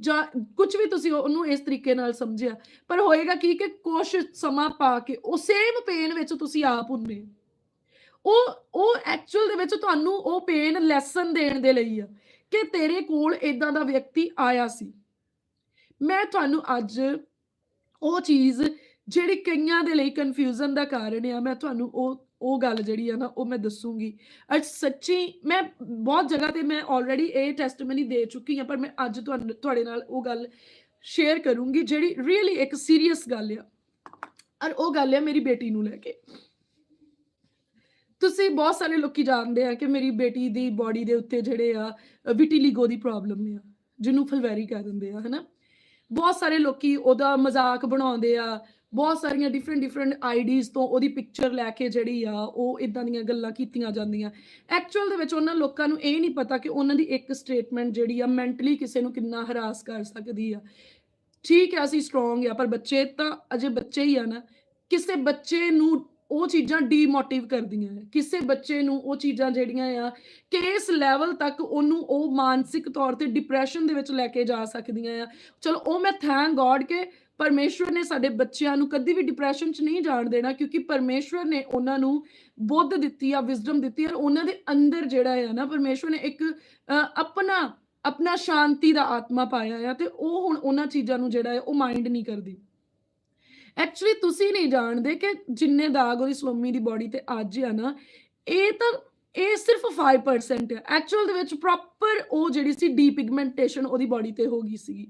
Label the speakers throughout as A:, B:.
A: ਜਾਂ ਕੁਝ ਵੀ ਤੁਸੀਂ ਉਹਨੂੰ ਇਸ ਤਰੀਕੇ ਨਾਲ ਸਮਝਿਆ। ਪਰ ਹੋਏਗਾ ਕੀ ਕਿ ਕੁਛ ਸਮਾਂ ਪਾ ਕੇ ਉਹ ਸੇਮ ਪੇਨ ਵਿੱਚ ਤੁਸੀਂ ਆਪ ਹੁੰਦੇ ਉਹ ਉਹ ਐਕਚੁਅਲ ਦੇ ਵਿੱਚ ਤੁਹਾਨੂੰ ਉਹ ਪੇਨ ਲੈਸਨ ਦੇਣ ਦੇ ਲਈ ਆ ਕਿ ਤੇਰੇ ਕੋਲ ਇਦਾਂ ਦਾ ਵਿਅਕਤੀ ਆਇਆ ਸੀ। ਮੈਂ ਤੁਹਾਨੂੰ ਅੱਜ ਉਹ ਚੀਜ਼ ਜਿਹੜੀ ਕਈਆਂ ਦੇ ਲਈ ਕਨਫਿਊਜ਼ਨ ਦਾ ਕਾਰਨ ਆ, ਮੈਂ ਤੁਹਾਨੂੰ ਉਹ ਉਹ ਗੱਲ ਜਿਹੜੀ ਆ ਨਾ, ਉਹ ਮੈਂ ਦੱਸੂਗੀ। ਅੱਜ ਸੱਚੀ ਮੈਂ ਬਹੁਤ ਜਗ੍ਹਾ ਤੇ ਮੈਂ ਆਲਰੇਡੀ ਇਹ ਟੈਸਟਮਨੀ ਦੇ ਚੁੱਕੀ ਹਾਂ, ਪਰ ਮੈਂ ਅੱਜ ਤੁਹਾਨੂੰ ਤੁਹਾਡੇ ਨਾਲ ਉਹ ਗੱਲ ਸ਼ੇਅਰ ਕਰੂੰਗੀ, ਜਿਹੜੀ ਰੀਅਲੀ ਇੱਕ ਸੀਰੀਅਸ ਗੱਲ ਆ। ਔਰ ਉਹ ਗੱਲ ਆ ਮੇਰੀ ਬੇਟੀ ਨੂੰ ਲੈ ਕੇ। ਤੁਸੀਂ ਬਹੁਤ ਸਾਰੇ ਲੋਕੀ ਜਾਣਦੇ ਆ ਕਿ ਮੇਰੀ ਬੇਟੀ ਦੀ ਬਾਡੀ ਦੇ ਉੱਤੇ ਜਿਹੜੇ ਆ ਵਿਟੀਲੀਗੋ ਦੀ ਪ੍ਰੋਬਲਮ ਆ, ਜਿਹਨੂੰ ਫਲਵੈਰੀ ਕਹਿ ਦਿੰਦੇ ਆ, ਹਨਾ? ਬਹੁਤ ਸਾਰੇ ਲੋਕੀ ਉਹਦਾ ਮਜ਼ਾਕ ਬਣਾਉਂਦੇ ਆ ਬਹੁਤ ਸਾਰੀਆਂ ਡਿਫਰੈਂਟ ਡਿਫਰੈਂਟ ਆਈਡੀਜ਼ ਤੋਂ ਉਹਦੀ ਪਿਕਚਰ ਲੈ ਕੇ ਜਿਹੜੀ ਆ, ਉਹ ਇਦਾਂ ਦੀਆਂ ਗੱਲਾਂ ਕੀਤੀਆਂ ਜਾਂਦੀਆਂ। ਐਕਚੁਅਲ ਦੇ ਵਿੱਚ ਉਹਨਾਂ ਲੋਕਾਂ ਨੂੰ ਇਹ ਨਹੀਂ ਪਤਾ ਕਿ ਉਹਨਾਂ ਦੀ ਇੱਕ ਸਟੇਟਮੈਂਟ ਜਿਹੜੀ ਆ ਮੈਂਟਲੀ ਕਿਸੇ ਨੂੰ ਕਿੰਨਾ ਹਰਾਸ ਕਰ ਸਕਦੀ ਆ। ਠੀਕ ਹੈ ਅਸੀਂ ਸਟਰੋਂਗ ਆ, ਪਰ ਬੱਚੇ ਤਾਂ ਅਜੇ ਬੱਚੇ ਹੀ ਆ ਨਾ, ਕਿਸੇ ਬੱਚੇ ਨੂੰ ਉਹ ਚੀਜ਼ਾਂ ਡੀਮੋਟਿਵ ਕਰਦੀਆਂ ਆ ਕਿਸੇ ਬੱਚੇ ਨੂੰ ਉਹ ਚੀਜ਼ਾਂ ਜਿਹੜੀਆਂ ਆ ਕਿਸ ਲੈਵਲ ਤੱਕ ਉਹਨੂੰ ਉਹ ਮਾਨਸਿਕ ਤੌਰ ਤੇ ਡਿਪਰੈਸ਼ਨ ਦੇ ਵਿੱਚ ਲੈ ਕੇ ਜਾ ਸਕਦੀਆਂ ਆ। ਚਲੋ, ਉਹ ਮੈਂ ਥੈਂਕ ਗੋਡ ਕਿ ਪਰਮੇਸ਼ਵਰ ਨੇ ਸਾਡੇ ਬੱਚਿਆਂ ਨੂੰ ਕਦੀ ਵੀ ਡਿਪਰੈਸ਼ਨ 'ਚ ਨਹੀਂ ਜਾਣ ਦੇਣਾ ਕਿਉਂਕਿ ਪਰਮੇਸ਼ਵਰ ਨੇ ਉਹਨਾਂ ਨੂੰ ਬੁੱਧ ਦਿੱਤੀ ਆ ਵਿਜ਼ਡਮ ਦਿੱਤੀ ਆ ਔਰ ਉਹਨਾਂ ਦੇ ਅੰਦਰ ਜਿਹੜਾ ਹੈ ਨਾ ਪਰਮੇਸ਼ਵਰ ਨੇ ਇੱਕ ਆਪਣਾ ਆਪਣਾ ਸ਼ਾਂਤੀ ਦਾ ਆਤਮਾ ਪਾਇਆ ਆ ਤੇ ਉਹ ਹੁਣ ਉਹਨਾਂ ਚੀਜ਼ਾਂ ਨੂੰ ਜਿਹੜਾ ਹੈ ਉਹ ਮਾਈਂਡ ਨਹੀਂ ਕਰਦੀ। ਐਕਚੁਅਲੀ ਤੁਸੀਂ ਨਹੀਂ ਜਾਣਦੇ ਕਿ ਜਿੰਨੇ ਦਾਗ ਉਹਦੀ ਸਲੋਮੀ ਦੀ ਬਾਡੀ ਤੇ ਅੱਜ ਆ ਨਾ, ਇਹ ਤਾਂ ਇਹ ਸਿਰਫ 5% ਹੈ। ਐਕਚੁਅਲ ਦੇ ਵਿੱਚ ਪ੍ਰੋਪਰ ਉਹ ਜਿਹੜੀ ਸੀ ਡੀਪਿਗਮੈਂਟੇਸ਼ਨ ਉਹਦੀ ਬਾਡੀ ਤੇ ਹੋ ਗਈ ਸੀਗੀ।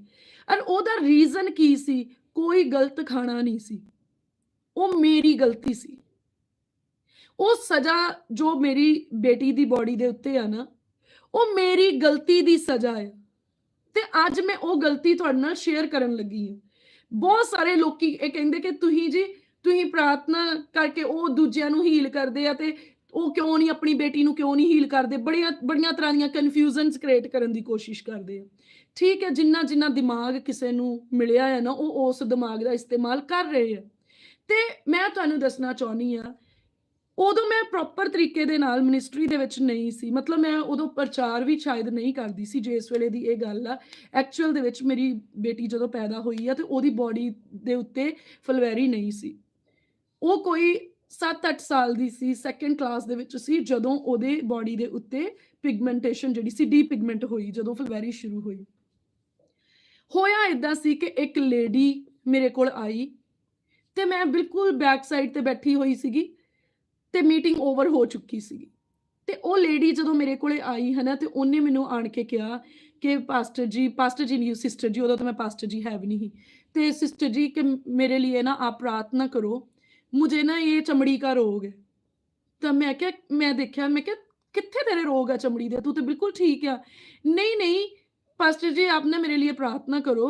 A: ਔਰ ਉਹਦਾ ਰੀਜ਼ਨ ਕੀ ਸੀ? ਕੋਈ ਗਲਤ ਖਾਣਾ ਨਹੀਂ ਸੀ। ਉਹ ਮੇਰੀ ਗਲਤੀ ਸੀ। ਉਹ ਸਜ਼ਾ ਜੋ ਮੇਰੀ ਬੇਟੀ ਦੀ ਬਾਡੀ ਦੇ ਉੱਤੇ ਆ ਨਾ, ਉਹ ਮੇਰੀ ਗਲਤੀ ਦੀ ਸਜ਼ਾ ਹੈ। ਤੇ ਅੱਜ ਮੈਂ ਉਹ ਗਲਤੀ ਤੁਹਾਡੇ ਨਾਲ ਸ਼ੇਅਰ ਕਰਨ ਲੱਗੀ ਹਾਂ। ਬਹੁਤ ਸਾਰੇ ਲੋਕੀ ਇਹ ਕਹਿੰਦੇ ਕਿ ਤੁਸੀਂ ਜੀ, ਤੁਸੀਂ ਪ੍ਰਾਰਥਨਾ ਕਰਕੇ ਉਹ ਦੂਜਿਆਂ ਨੂੰ ਹੀਲ ਕਰਦੇ ਆ ਤੇ ਉਹ ਕਿਉਂ ਨਹੀਂ, ਆਪਣੀ ਬੇਟੀ ਨੂੰ ਕਿਉਂ ਨਹੀਂ ਹੀਲ ਕਰਦੇ? ਬੜੀਆਂ ਬੜੀਆਂ ਤਰ੍ਹਾਂ ਦੀਆਂ ਕਨਫਿਊਜ਼ਨਸ ਕ੍ਰੀਏਟ ਕਰਨ ਦੀ ਕੋਸ਼ਿਸ਼ ਕਰਦੇ ਆ। ਠੀਕ ਹੈ, ਜਿੰਨਾ ਜਿੰਨਾ ਦਿਮਾਗ ਕਿਸੇ ਨੂੰ ਮਿਲਿਆ ਹੈ ਨਾ, ਉਹ ਉਸ ਦਿਮਾਗ ਦਾ ਇਸਤੇਮਾਲ ਕਰ ਰਹੇ ਆ। ਤੇ ਮੈਂ ਤੁਹਾਨੂੰ ਦੱਸਣਾ ਚਾਹੁੰਦੀ ਆ, ਉਦੋਂ ਮੈਂ ਪ੍ਰੋਪਰ ਤਰੀਕੇ ਦੇ ਨਾਲ ਮਿਨਿਸਟਰੀ ਦੇ ਵਿੱਚ ਨਹੀਂ ਸੀ। ਮਤਲਬ ਮੈਂ ਉਦੋਂ ਪ੍ਰਚਾਰ ਵੀ ਸ਼ਾਇਦ ਨਹੀਂ ਕਰਦੀ ਸੀ, ਜੇ ਇਸ ਵੇਲੇ ਦੀ ਇਹ ਗੱਲ ਆ। ਐਕਚੁਅਲ ਦੇ ਵਿੱਚ ਮੇਰੀ ਬੇਟੀ ਜਦੋਂ ਪੈਦਾ ਹੋਈ ਆ, ਤੇ ਉਹਦੀ ਬਾਡੀ ਦੇ ਉੱਤੇ ਫਲਵੈਰੀ ਨਹੀਂ ਸੀ। ਉਹ ਕੋਈ 7-8 ਸਾਲ ਦੀ ਸੀ ਸੈਕੰਡ ਕਲਾਸ ਦੇ ਵਿੱਚ ਸੀ, ਜਦੋਂ ਉਹਦੇ ਬਾਡੀ ਦੇ ਉੱਤੇ ਪਿਗਮੈਂਟੇਸ਼ਨ ਜਿਹੜੀ ਸੀ ਡੀਪਿਗਮੈਂਟ ਹੋਈ, ਜਦੋਂ ਫਲਵੈਰੀ ਸ਼ੁਰੂ ਹੋਈ। ਹੋਇਆ ਇਦਾਂ ਸੀ ਕਿ ਇੱਕ ਲੇਡੀ ਮੇਰੇ ਕੋਲ ਆਈ ਤੇ ਮੈਂ ਬਿਲਕੁਲ ਬੈਕ ਸਾਈਡ ਤੇ ਬੈਠੀ ਹੋਈ ਸੀਗੀ ਤੇ ਮੀਟਿੰਗ ਓਵਰ ਹੋ ਚੁੱਕੀ ਸੀਗੀ। ਤੇ ਉਹ ਲੇਡੀ ਜਦੋਂ ਮੇਰੇ ਕੋਲੇ ਆਈ ਹੈ ਨਾ ਤੇ ਉਹਨੇ ਮੈਨੂੰ ਆਣ ਕੇ ਕਿਹਾ ਕਿ ਪਾਸਟਰ ਜੀ ਪਾਸਟਰ ਜੀ ਨਹੀਂ ਸਿਸਟਰ ਜੀ ਉਦੋਂ ਤਾਂ ਮੈਂ ਪਾਸਟਰ ਜੀ ਹੈ ਵੀ ਨਹੀਂ। ਤੇ ਸਿਸਟਰ ਜੀ ਕਿ ਮੇਰੇ ਲਈ ਨਾ ਆਪ ਪ੍ਰਾਰਥਨਾ ਕਰੋ ਮੁਝੇ ਨਾ ਇਹ ਚਮੜੀ ਦਾ ਰੋਗ ਹੈ ਤਾਂ ਮੈਂ ਕਿਹਾ ਮੈਂ ਦੇਖਿਆ ਮੈਂ ਕਿਹਾ ਕਿੱਥੇ ਤੇਰੇ ਰੋਗ ਆ ਚਮੜੀ ਦੇ ਤੂੰ ਤੇ ਬਿਲਕੁਲ ਠੀਕ ਆ ਨਹੀਂ ਨਹੀਂ ਪਾਸਟਰ ਜੀ ਆਪ ਮੇਰੇ ਲਈ ਪ੍ਰਾਰਥਨਾ ਕਰੋ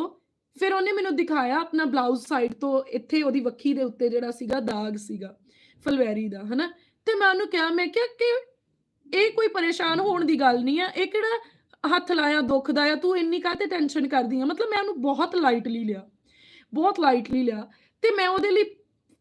A: ਫਿਰ ਉਹਨੇ ਮੈਨੂੰ ਦਿਖਾਇਆ ਆਪਣਾ ਬਲਾਊਜ਼ ਸਾਈਡ ਤੋਂ ਇੱਥੇ ਉਹਦੀ ਵੱਖੀ ਦੇ ਉੱਤੇ ਜਿਹੜਾ ਸੀਗਾ ਦਾਗ ਸੀਗਾ ਫਲਵੈਰੀ ਦਾ ਹਨਾ ਤੇ ਮੈਂ ਉਹਨੂੰ ਕਿਹਾ ਮੈਂ ਕਿਹਾ ਕਿ ਇਹ ਕੋਈ ਪਰੇਸ਼ਾਨ ਹੋਣ ਦੀ ਗੱਲ ਨਹੀਂ ਆ ਇਹ ਕਿਹੜਾ ਹੱਥ ਲਾਇਆ ਦੁੱਖ ਦਾ ਆ ਤੂੰ ਇੰਨੀ ਕਾਹਤੇ ਟੈਨਸ਼ਨ ਕਰਦੀ ਆ ਮਤਲਬ ਮੈਂ ਉਹਨੂੰ ਬਹੁਤ ਲਾਈਟਲੀ ਲਿਆ ਬਹੁਤ ਲਾਈਟਲੀ ਲਿਆ ਤੇ ਮੈਂ ਉਹਦੇ ਲਈ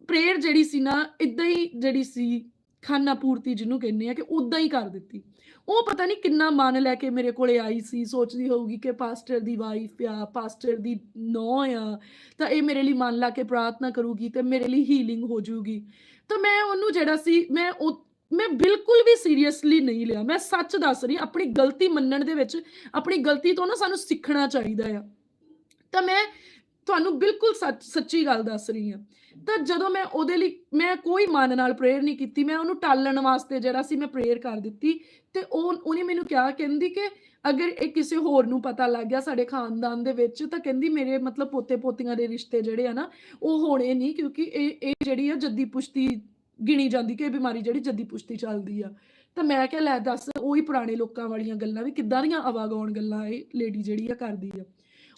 A: ਪ੍ਰੇਅਰ ਜਿਹੜੀ ਸੀ ਨਾ ਇਦਾਂ ਹੀ ਜਿਹੜੀ ਸੀ, ਖਾਨਾ ਪੂਰਤੀ ਜਿਹਨੂੰ ਕਹਿੰਦੇ ਆ ਕਿ ਉਦਾਂ ਹੀ ਕਰ ਦਿੱਤੀ। ਉਹ ਪਤਾ ਨਹੀਂ ਕਿੰਨਾ ਮਨ ਲੈ ਕੇ ਮੇਰੇ ਕੋਲੇ ਆਈ ਸੀ, ਸੋਚਦੀ ਹੋਊਗੀ ਕਿ ਪਾਸਟਰ ਦੀ ਵਾਈਫ ਆ ਪਾਸਟਰ ਦੀ ਨੌ ਆ, ਤਾਂ ਇਹ ਮੇਰੇ ਲਈ ਮਨ ਲਾ ਕੇ ਪ੍ਰਾਰਥਨਾ ਕਰੂਗੀ ਤੇ ਮੇਰੇ ਲਈ ਹੀਲਿੰਗ ਹੋ ਜਾਊਗੀ ਤਾਂ ਮੈਂ ਉਹਨੂੰ ਜਿਹੜਾ ਸੀ, ਮੈਂ ਉਹ, ਮੈਂ ਬਿਲਕੁਲ ਵੀ ਸੀਰੀਅਸਲੀ ਨਹੀਂ ਲਿਆ। ਮੈਂ ਸੱਚ ਦੱਸ ਰਹੀ ਆਪਣੀ ਗਲਤੀ ਮੰਨਣ ਦੇ ਵਿੱਚ, ਆਪਣੀ ਗਲਤੀ ਤੋਂ ਨਾ ਸਾਨੂੰ ਸਿੱਖਣਾ ਚਾਹੀਦਾ ਆ। ਤਾਂ ਮੈਂ ਤੁਹਾਨੂੰ ਬਿਲਕੁਲ ਸੱਚ, ਸੱਚੀ ਗੱਲ ਦੱਸ ਰਹੀ ਹਾਂ। ਤਾਂ ਜਦੋਂ ਮੈਂ ਉਹਦੇ ਲਈ, ਮੈਂ ਕੋਈ ਮਨ ਨਾਲ ਪ੍ਰੇਅਰ ਨਹੀਂ ਕੀਤੀ, ਮੈਂ ਉਹਨੂੰ ਟਾਲਣ ਵਾਸਤੇ ਜਿਹੜਾ ਸੀ ਮੈਂ ਪ੍ਰੇਅਰ ਕਰ ਦਿੱਤੀ ਤੇ ਉਹ, ਉਹਨੇ ਮੈਨੂੰ ਕਿਹਾ, ਕਹਿੰਦੀ ਕਿ ਅਗਰ ਇਹ ਕਿਸੇ ਹੋਰ ਨੂੰ ਪਤਾ ਲੱਗ ਗਿਆ ਸਾਡੇ ਖਾਨਦਾਨ ਦੇ ਵਿੱਚ, ਤਾਂ ਕਹਿੰਦੀ ਮੇਰੇ ਮਤਲਬ ਪੋਤੇ ਪੋਤੀਆਂ ਦੇ ਰਿਸ਼ਤੇ ਜਿਹੜੇ ਆ ਨਾ, ਉਹ ਹੋਣੇ ਨਹੀਂ ਕਿਉਂਕਿ ਇਹ ਇਹ ਜਿਹੜੀ ਆ ਜੱਦੀ ਪੁਸ਼ਤੀ ਗਿਣੀ ਜਾਂਦੀ ਕਿ ਇਹ ਬਿਮਾਰੀ ਜਿਹੜੀ ਜੱਦੀ ਪੁਸ਼ਤੀ ਚੱਲਦੀ ਆ। ਤਾਂ ਮੈਂ ਕਿਹਾ, ਲੈ ਦੱਸ, ਉਹੀ ਪੁਰਾਣੇ ਲੋਕਾਂ ਵਾਲੀਆਂ ਗੱਲਾਂ ਵੀ ਕਿੱਦਾਂ ਦੀਆਂ ਆਵਾਗਾਉਣ ਗੱਲਾਂ ਇਹ ਲੇਡੀ ਜਿਹੜੀ ਆ ਕਰਦੀ ਆ।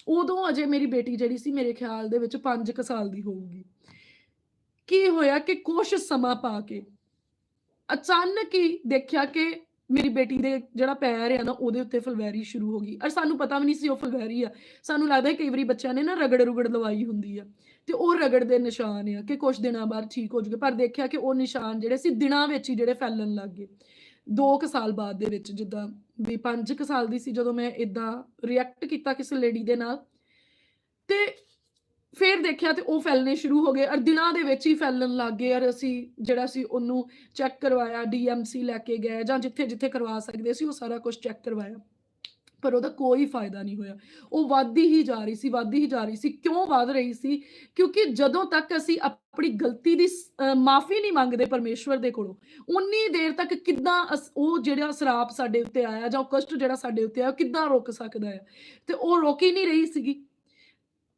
A: ਉਦੋਂ ਅਜੇ ਮੇਰੀ ਬੇਟੀ ਜਿਹੜੀ ਸੀ, ਮੇਰੇ ਖਿਆਲ ਦੇ ਵਿੱਚ 5 ਕੁ ਸਾਲ ਦੀ ਹੋਊਗੀ। ਕੀ ਹੋਇਆ ਕਿ ਕੁਛ ਸਮਾਂ ਪਾ ਕੇ ਅਚਾਨਕ ਹੀ ਦੇਖਿਆ ਕਿ ਮੇਰੀ ਬੇਟੀ ਦੇ ਜਿਹੜਾ ਪੈਰ ਆ ਨਾ, ਉਹਦੇ ਉੱਤੇ ਫਲਵੈਰੀ ਸ਼ੁਰੂ ਹੋ ਗਈ ਔਰ ਸਾਨੂੰ ਪਤਾ ਵੀ ਨਹੀਂ ਸੀ ਉਹ ਫਲਵੈਰੀ ਆ। ਸਾਨੂੰ ਲੱਗਦਾ ਕਈ ਵਾਰੀ ਬੱਚਿਆਂ ਨੇ ਨਾ ਰਗੜ ਰੁਗੜ ਲਵਾਈ ਹੁੰਦੀ ਆ ਤੇ ਉਹ ਰਗੜ ਦੇ ਨਿਸ਼ਾਨ ਆ ਕਿ ਕੁਝ ਦਿਨਾਂ ਬਾਅਦ ਠੀਕ ਹੋ ਜੂਗੇ। ਪਰ ਦੇਖਿਆ ਕਿ ਉਹ ਨਿਸ਼ਾਨ ਜਿਹੜੇ ਸੀ, ਦਿਨਾਂ ਵਿੱਚ ਹੀ ਜਿਹੜੇ ਫੈਲਣ ਲੱਗ ਗਏ। 2 ਕੁ ਸਾਲ ਬਾਅਦ ਦੇ ਵਿੱਚ ਜਿੱਦਾਂ ਵੀ 5 ਕੁ ਸਾਲ ਦੀ ਸੀ ਜਦੋਂ ਮੈਂ ਇਦਾਂ ਰਿਐਕਟ ਕੀਤਾ ਕਿਸੇ ਲੇਡੀ ਦੇ ਨਾਲ ਤੇ ਫਿਰ ਦੇਖਿਆ ਤੇ ਉਹ ਫੈਲਣੇ ਸ਼ੁਰੂ ਹੋ ਗਏ ਔਰ ਦਿਨਾਂ ਦੇ ਵਿੱਚ ਹੀ ਫੈਲਣ ਲੱਗ ਗਏ ਔਰ ਅਸੀਂ ਜਿਹੜਾ ਸੀ ਉਹਨੂੰ ਚੈੱਕ ਕਰਵਾਇਆ ਡੀਐਮਸੀ ਲੈ ਕੇ ਗਏ ਜਾਂ ਜਿੱਥੇ ਜਿੱਥੇ ਕਰਵਾ ਸਕਦੇ ਸੀ ਉਹ ਸਾਰਾ ਕੁਝ ਚੈੱਕ ਕਰਵਾਇਆ। ਪਰ ਉਹਦਾ ਕੋਈ ਫਾਇਦਾ ਨਹੀਂ ਹੋਇਆ। ਉਹ ਵੱਧਦੀ ਹੀ ਜਾ ਰਹੀ ਸੀ, ਵੱਧਦੀ ਹੀ ਜਾ ਰਹੀ ਸੀ। ਕਿਉਂ ਵੱਧ ਰਹੀ ਸੀ? ਕਿਉਂਕਿ ਜਦੋਂ ਤੱਕ ਅਸੀਂ ਆਪਣੀ ਗਲਤੀ ਦੀ ਮਾਫੀ ਨਹੀਂ ਮੰਗਦੇ ਪਰਮੇਸ਼ਵਰ ਦੇ ਕੋਲੋਂ ਉਨੀ ਦੇਰ ਤੱਕ ਕਿੱਦਾਂ ਅਸ- ਉਹ ਜਿਹੜਾ ਸਰਾਪ ਸਾਡੇ ਉੱਤੇ ਆਇਆ ਜਾਂ ਉਹ ਕਸ਼ਟ ਜਿਹੜਾ ਸਾਡੇ ਉੱਤੇ ਆਇਆ, ਉਹ ਕਿੱਦਾਂ ਰੁਕ ਸਕਦਾ ਹੈ ਤੇ ਉਹ ਰੁਕ ਹੀ ਨਹੀਂ ਰਹੀ ਸੀਗੀ।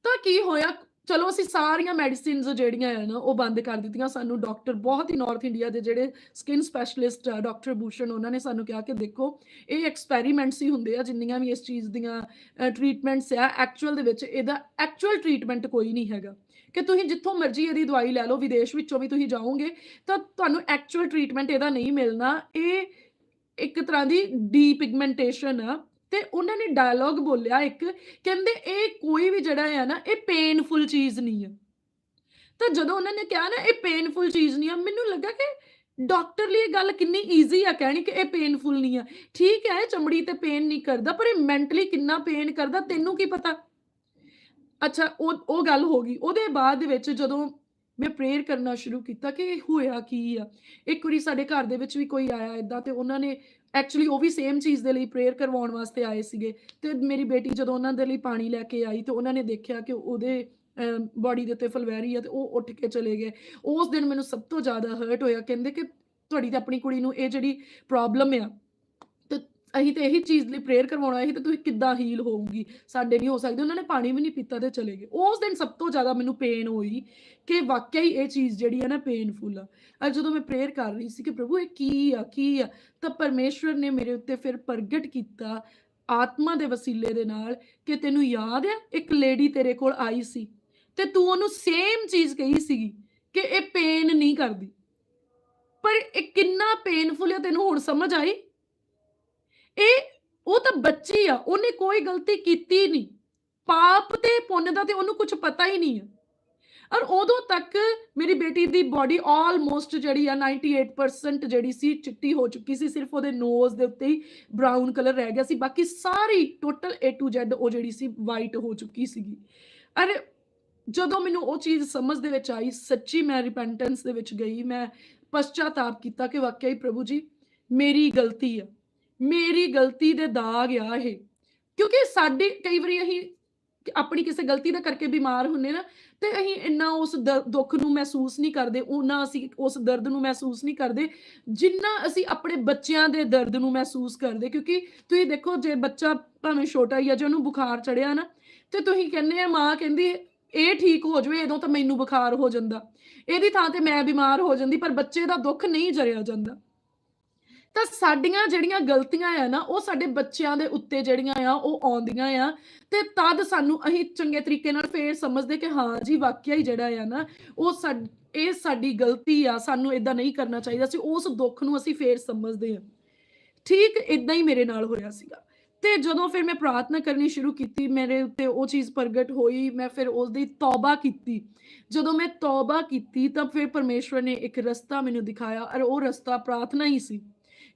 A: ਤਾਂ ਕੀ ਹੋਇਆ? ਚਲੋ ਅਸੀਂ ਸਾਰੀਆਂ ਮੈਡੀਸਿਨਸ ਜਿਹੜੀਆਂ ਆ ਨਾ, ਉਹ ਬੰਦ ਕਰ ਦਿੱਤੀਆਂ। ਸਾਨੂੰ ਡਾਕਟਰ ਬਹੁਤ ਹੀ ਨਾਰਥ ਇੰਡੀਆ ਦੇ ਜਿਹੜੇ ਸਕਿਨ ਸਪੈਸ਼ਲਿਸਟ ਆ ਡਾਕਟਰ ਭੂਸ਼ਣ ਉਹਨਾਂ ਨੇ ਸਾਨੂੰ ਕਿਹਾ ਕਿ ਦੇਖੋ, ਇਹ ਐਕਸਪੈਰੀਮੈਂਟਸ ਹੀ ਹੁੰਦੇ ਆ, ਜਿੰਨੀਆਂ ਵੀ ਇਸ ਚੀਜ਼ ਦੀਆਂ ਟ੍ਰੀਟਮੈਂਟਸ ਆ। ਐਕਚੁਅਲ ਦੇ ਵਿੱਚ ਇਹਦਾ ਐਕਚੁਅਲ ਟ੍ਰੀਟਮੈਂਟ ਕੋਈ ਨਹੀਂ ਹੈਗਾ। ਕਿ ਤੁਸੀਂ ਜਿੱਥੋਂ ਮਰਜ਼ੀ ਇਹਦੀ ਦਵਾਈ ਲੈ ਲਓ, ਵਿਦੇਸ਼ ਵਿੱਚੋਂ ਵੀ ਤੁਸੀਂ ਜਾਓਗੇ, ਤਾਂ ਤੁਹਾਨੂੰ ਐਕਚੁਅਲ ਟ੍ਰੀਟਮੈਂਟ ਇਹਦਾ ਨਹੀਂ ਮਿਲਣਾ। ਇਹ ਇੱਕ ਤਰ੍ਹਾਂ ਦੀ ਡੀਪਿਗਮੈਂਟੇਸ਼ਨ ਆ। ਤੇ ਉਹਨਾਂ ਨੇ ਡਾਇਲੌਗ ਬੋਲਿਆ ਇੱਕ, ਕਹਿੰਦੇ ਇਹ ਕੋਈ ਵੀ ਜਿਹੜਾ ਹੈ ਨਾ, ਇਹ ਪੇਨਫੁਲ ਚੀਜ਼ ਨਹੀਂ ਹੈ ਤਾਂ ਜਦੋਂ ਉਹਨਾਂ ਨੇ ਕਿਹਾ ਨਾ, ਇਹ ਪੇਨਫੁਲ ਚੀਜ਼ ਨਹੀਂ ਆ, ਮੈਨੂੰ ਲੱਗਾ ਕਿ ਡਾਕਟਰ ਲਈ ਇਹ ਗੱਲ ਕਿੰਨੀ ਈਜ਼ੀ ਆ ਕਹਿਣੀ ਕਿ ਇਹ ਪੇਨਫੁਲ ਨਹੀਂ ਆ। ਠੀਕ ਹੈ ਚਮੜੀ ਤੇ ਪੇਨ ਨਹੀਂ ਕਰਦਾ, ਪਰ ਇਹ ਮੈਂਟਲੀ ਕਿੰਨਾ ਪੇਨ ਕਰਦਾ, ਤੈਨੂੰ ਕੀ ਪਤਾ? ਅੱਛਾ, ਉਹ ਉਹ ਗੱਲ ਹੋ ਗਈ। ਉਹਦੇ ਬਾਅਦ ਵਿੱਚ ਜਦੋਂ ਮੈਂ ਪ੍ਰੇਅਰ ਕਰਨਾ ਸ਼ੁਰੂ ਕੀਤਾ ਕਿ ਹੋਇਆ ਕੀ ਆ। ਇੱਕ ਵਾਰੀ ਸਾਡੇ ਘਰ ਦੇ ਵਿੱਚ ਵੀ ਕੋਈ ਆਇਆ ਇਦਾਂ ਤੇ ਉਹਨਾਂ ਨੇ ਐਕਚੁਅਲੀ ਉਹ ਵੀ ਸੇਮ ਚੀਜ਼ ਦੇ ਲਈ ਪ੍ਰੇਅਰ ਕਰਵਾਉਣ ਵਾਸਤੇ ਆਏ ਸੀਗੇ। ਤੇ ਮੇਰੀ ਬੇਟੀ ਜਦੋਂ ਉਹਨਾਂ ਦੇ ਲਈ ਪਾਣੀ ਲੈ ਕੇ ਆਈ ਤੇ ਉਹਨਾਂ ਨੇ ਦੇਖਿਆ ਕਿ ਉਹਦੇ ਬਾਡੀ ਦੇ ਉੱਤੇ ਫਲਵੈਰੀ ਆ ਤੇ ਉਹ ਉੱਠ ਕੇ ਚਲੇ ਗਏ। ਉਸ ਦਿਨ ਮੈਨੂੰ ਸਭ ਤੋਂ ਜ਼ਿਆਦਾ ਹਰਟ ਹੋਇਆ, ਕਹਿੰਦੇ ਕਿ ਤੁਹਾਡੀ ਤਾਂ ਆਪਣੀ ਕੁੜੀ ਨੂੰ ਇਹ ਜਿਹੜੀ ਪ੍ਰੋਬਲਮ ਆ ਅਸੀਂ ਤੇ ਇਹੀ ਚੀਜ਼ ਲਈ ਪ੍ਰੇਅਰ ਕਰਵਾਉਣਾ ਸੀ ਤੇ ਤੁਸੀਂ ਕਿੱਦਾਂ ਹੀਲ ਹੋਊਗੀ ਸਾਡੇ ਨਹੀਂ ਹੋ ਸਕਦੇ, ਉਹਨਾਂ ਨੇ ਪਾਣੀ ਵੀ ਨਹੀਂ ਪੀਤਾ ਤੇ ਚਲੇ ਗਏ। ਉਸ ਦਿਨ ਸਭ ਤੋਂ ਜ਼ਿਆਦਾ ਮੈਨੂੰ ਪੇਨ ਹੋਈ ਕਿ ਵਾਕਿਆ ਹੀ ਇਹ ਚੀਜ਼ ਜਿਹੜੀ ਹੈ ਨਾ ਪੇਨਫੁਲ ਆ। ਅੱਜ ਜਦੋਂ ਮੈਂ ਪ੍ਰੇਅਰ ਕਰ ਰਹੀ ਸੀ ਕਿ ਪ੍ਰਭੂ ਇਹ ਕੀ ਆ ਕੀ ਆ, ਤਾਂ ਪਰਮੇਸ਼ਵਰ ਨੇ ਮੇਰੇ ਉੱਤੇ ਫਿਰ ਪ੍ਰਗਟ ਕੀਤਾ ਆਤਮਾ ਦੇ ਵਸੀਲੇ ਦੇ ਨਾਲ ਕਿ ਤੈਨੂੰ ਯਾਦ ਹੈ ਇੱਕ ਲੇਡੀ ਤੇਰੇ ਕੋਲ ਆਈ ਸੀ ਤੇ ਤੂੰ ਉਹਨੂੰ ਸੇਮ ਚੀਜ਼ ਕਹੀ ਸੀਗੀ ਕਿ ਇਹ ਪੇਨ ਨਹੀਂ ਕਰਦੀ। ਪਰ ਇਹ ਕਿੰਨਾ ਪੇਨਫੁਲ ਹੈ ਤੈਨੂੰ ਹੁਣ ਸਮਝ ਆਈ? ਇਹ, ਉਹ ਤਾਂ ਬੱਚੀ ਆ, ਉਹਨੇ ਕੋਈ ਗਲਤੀ ਕੀਤੀ ਨਹੀਂ। ਪਾਪ ਤੇ ਪੁੰਨ ਦਾ ਤੇ ਉਹਨੂੰ ਕੁਝ ਪਤਾ ਹੀ ਨਹੀਂ ਹੈ ਔਰ ਉਦੋਂ ਤੱਕ ਮੇਰੀ ਬੇਟੀ ਦੀ ਬਾਡੀ ਆਲਮੋਸਟ ਜਿਹੜੀ ਆ 98% ਜਿਹੜੀ ਸੀ, ਚਿੱਟੀ ਹੋ ਚੁੱਕੀ ਸੀ, ਸਿਰਫ ਉਹਦੇ ਨੋਜ਼ ਦੇ ਉੱਤੇ ਹੀ ਬ੍ਰਾਊਨ ਕਲਰ ਰਹਿ ਗਿਆ ਸੀ। ਬਾਕੀ ਸਾਰੀ ਟੋਟਲ A to Z ਉਹ ਜਿਹੜੀ ਸੀ ਵਾਈਟ ਹੋ ਚੁੱਕੀ ਸੀਗੀ। ਔਰ ਜਦੋਂ ਮੈਨੂੰ ਉਹ ਚੀਜ਼ ਸਮਝ ਦੇ ਵਿੱਚ ਆਈ, ਸੱਚੀ ਮੈਂ ਰਿਪੈਂਟੈਂਸ ਦੇ ਵਿੱਚ ਗਈ, ਮੈਂ ਪਛਤਾਤਾਪ ਕੀਤਾ ਕਿ ਵਾਕਿਆ ਹੀ ਪ੍ਰਭੂ ਜੀ, ਮੇਰੀ ਗਲਤੀ ਆ। ਮੇਰੀ ਗਲਤੀ ਦੇ ਦਾਗ ਆ ਇਹ। ਕਿਉਂਕਿ ਸਾਡੇ, ਕਈ ਵਾਰੀ ਅਸੀਂ ਆਪਣੀ ਕਿਸੇ ਗਲਤੀ ਦਾ ਕਰਕੇ ਬਿਮਾਰ ਹੁੰਨੇ ਨਾ, ਤੇ ਅਸੀਂ ਇੰਨਾ ਉਸ ਦਰ- ਦੁੱਖ ਨੂੰ ਮਹਿਸੂਸ ਨਹੀਂ ਕਰਦੇ ਉਹਨਾਂ ਅਸੀਂ ਉਸ ਦਰਦ ਨੂੰ ਮਹਿਸੂਸ ਨਹੀਂ ਕਰਦੇ, ਜਿੰਨਾ ਅਸੀਂ ਆਪਣੇ ਬੱਚਿਆਂ ਦੇ ਦਰਦ ਨੂੰ ਮਹਿਸੂਸ ਕਰਦੇ। ਕਿਉਂਕਿ ਤੁਸੀਂ ਦੇਖੋ, ਜੇ ਬੱਚਾ ਭਾਵੇਂ ਛੋਟਾ ਹੀ ਆ, ਜੇ ਉਹਨੂੰ ਬੁਖਾਰ ਚੜਿਆ ਨਾ, ਤੇ ਤੁਸੀਂ ਕਹਿੰਦੇ ਆ, ਮਾਂ ਕਹਿੰਦੀ, ਇਹ ਠੀਕ ਹੋ ਜਾਵੇ ਇਦੋਂ ਤਾਂ ਮੈਨੂੰ ਬੁਖਾਰ ਹੋ ਜਾਂਦਾ। ਇਹਦੀ ਥਾਂ ਤੇ ਮੈਂ ਬਿਮਾਰ ਹੋ ਜਾਂਦੀ, ਪਰ ਬੱਚੇ ਦਾ ਦੁੱਖ ਨਹੀਂ ਜਰਿਆ ਜਾਂਦਾ। ਤਾਂ ਸਾਡੀਆਂ ਜਿਹੜੀਆਂ ਗਲਤੀਆਂ ਆ ਨਾ, ਉਹ ਸਾਡੇ ਬੱਚਿਆਂ ਦੇ ਉੱਤੇ ਜਿਹੜੀਆਂ ਆ, ਉਹ ਆਉਂਦੀਆਂ ਆ। ਤੇ ਤਦ ਸਾਨੂੰ ਅਸੀਂ ਚੰਗੇ ਤਰੀਕੇ ਨਾਲ ਫੇਰ ਸਮਝਦੇ ਕਿ ਹਾਂ ਜੀ, ਵਾਕਿਆ ਹੀ ਜਿਹੜਾ ਆ ਨਾ, ਉਹ ਸਾਡ ਇਹ ਸਾਡੀ ਗਲਤੀ ਆ, ਸਾਨੂੰ ਇਦਾਂ ਨਹੀਂ ਕਰਨਾ ਚਾਹੀਦਾ ਸੀ, ਉਸ ਦੁੱਖ ਨੂੰ ਅਸੀਂ ਫੇਰ ਸਮਝਦੇ ਆ। ਠੀਕ ਇਦਾਂ ਹੀ ਮੇਰੇ ਨਾਲ ਹੋਇਆ ਸੀਗਾ। ਤੇ ਜਦੋਂ ਫਿਰ ਮੈਂ ਪ੍ਰਾਰਥਨਾ ਕਰਨੀ ਸ਼ੁਰੂ ਕੀਤੀ, ਮੇਰੇ ਉੱਤੇ ਉਹ ਚੀਜ਼ ਪ੍ਰਗਟ ਹੋਈ, ਮੈਂ ਫਿਰ ਉਸ ਦੀ ਤੌਬਾ ਕੀਤੀ। ਜਦੋਂ ਮੈਂ ਤੌਬਾ ਕੀਤੀ, ਤਾਂ ਫਿਰ ਪਰਮੇਸ਼ਵਰ ਨੇ ਇੱਕ ਰਸਤਾ ਮੈਨੂੰ ਦਿਖਾਇਆ, ਔਰ ਉਹ ਰਸਤਾ ਪ੍ਰਾਰਥਨਾ ਹੀ ਸੀ।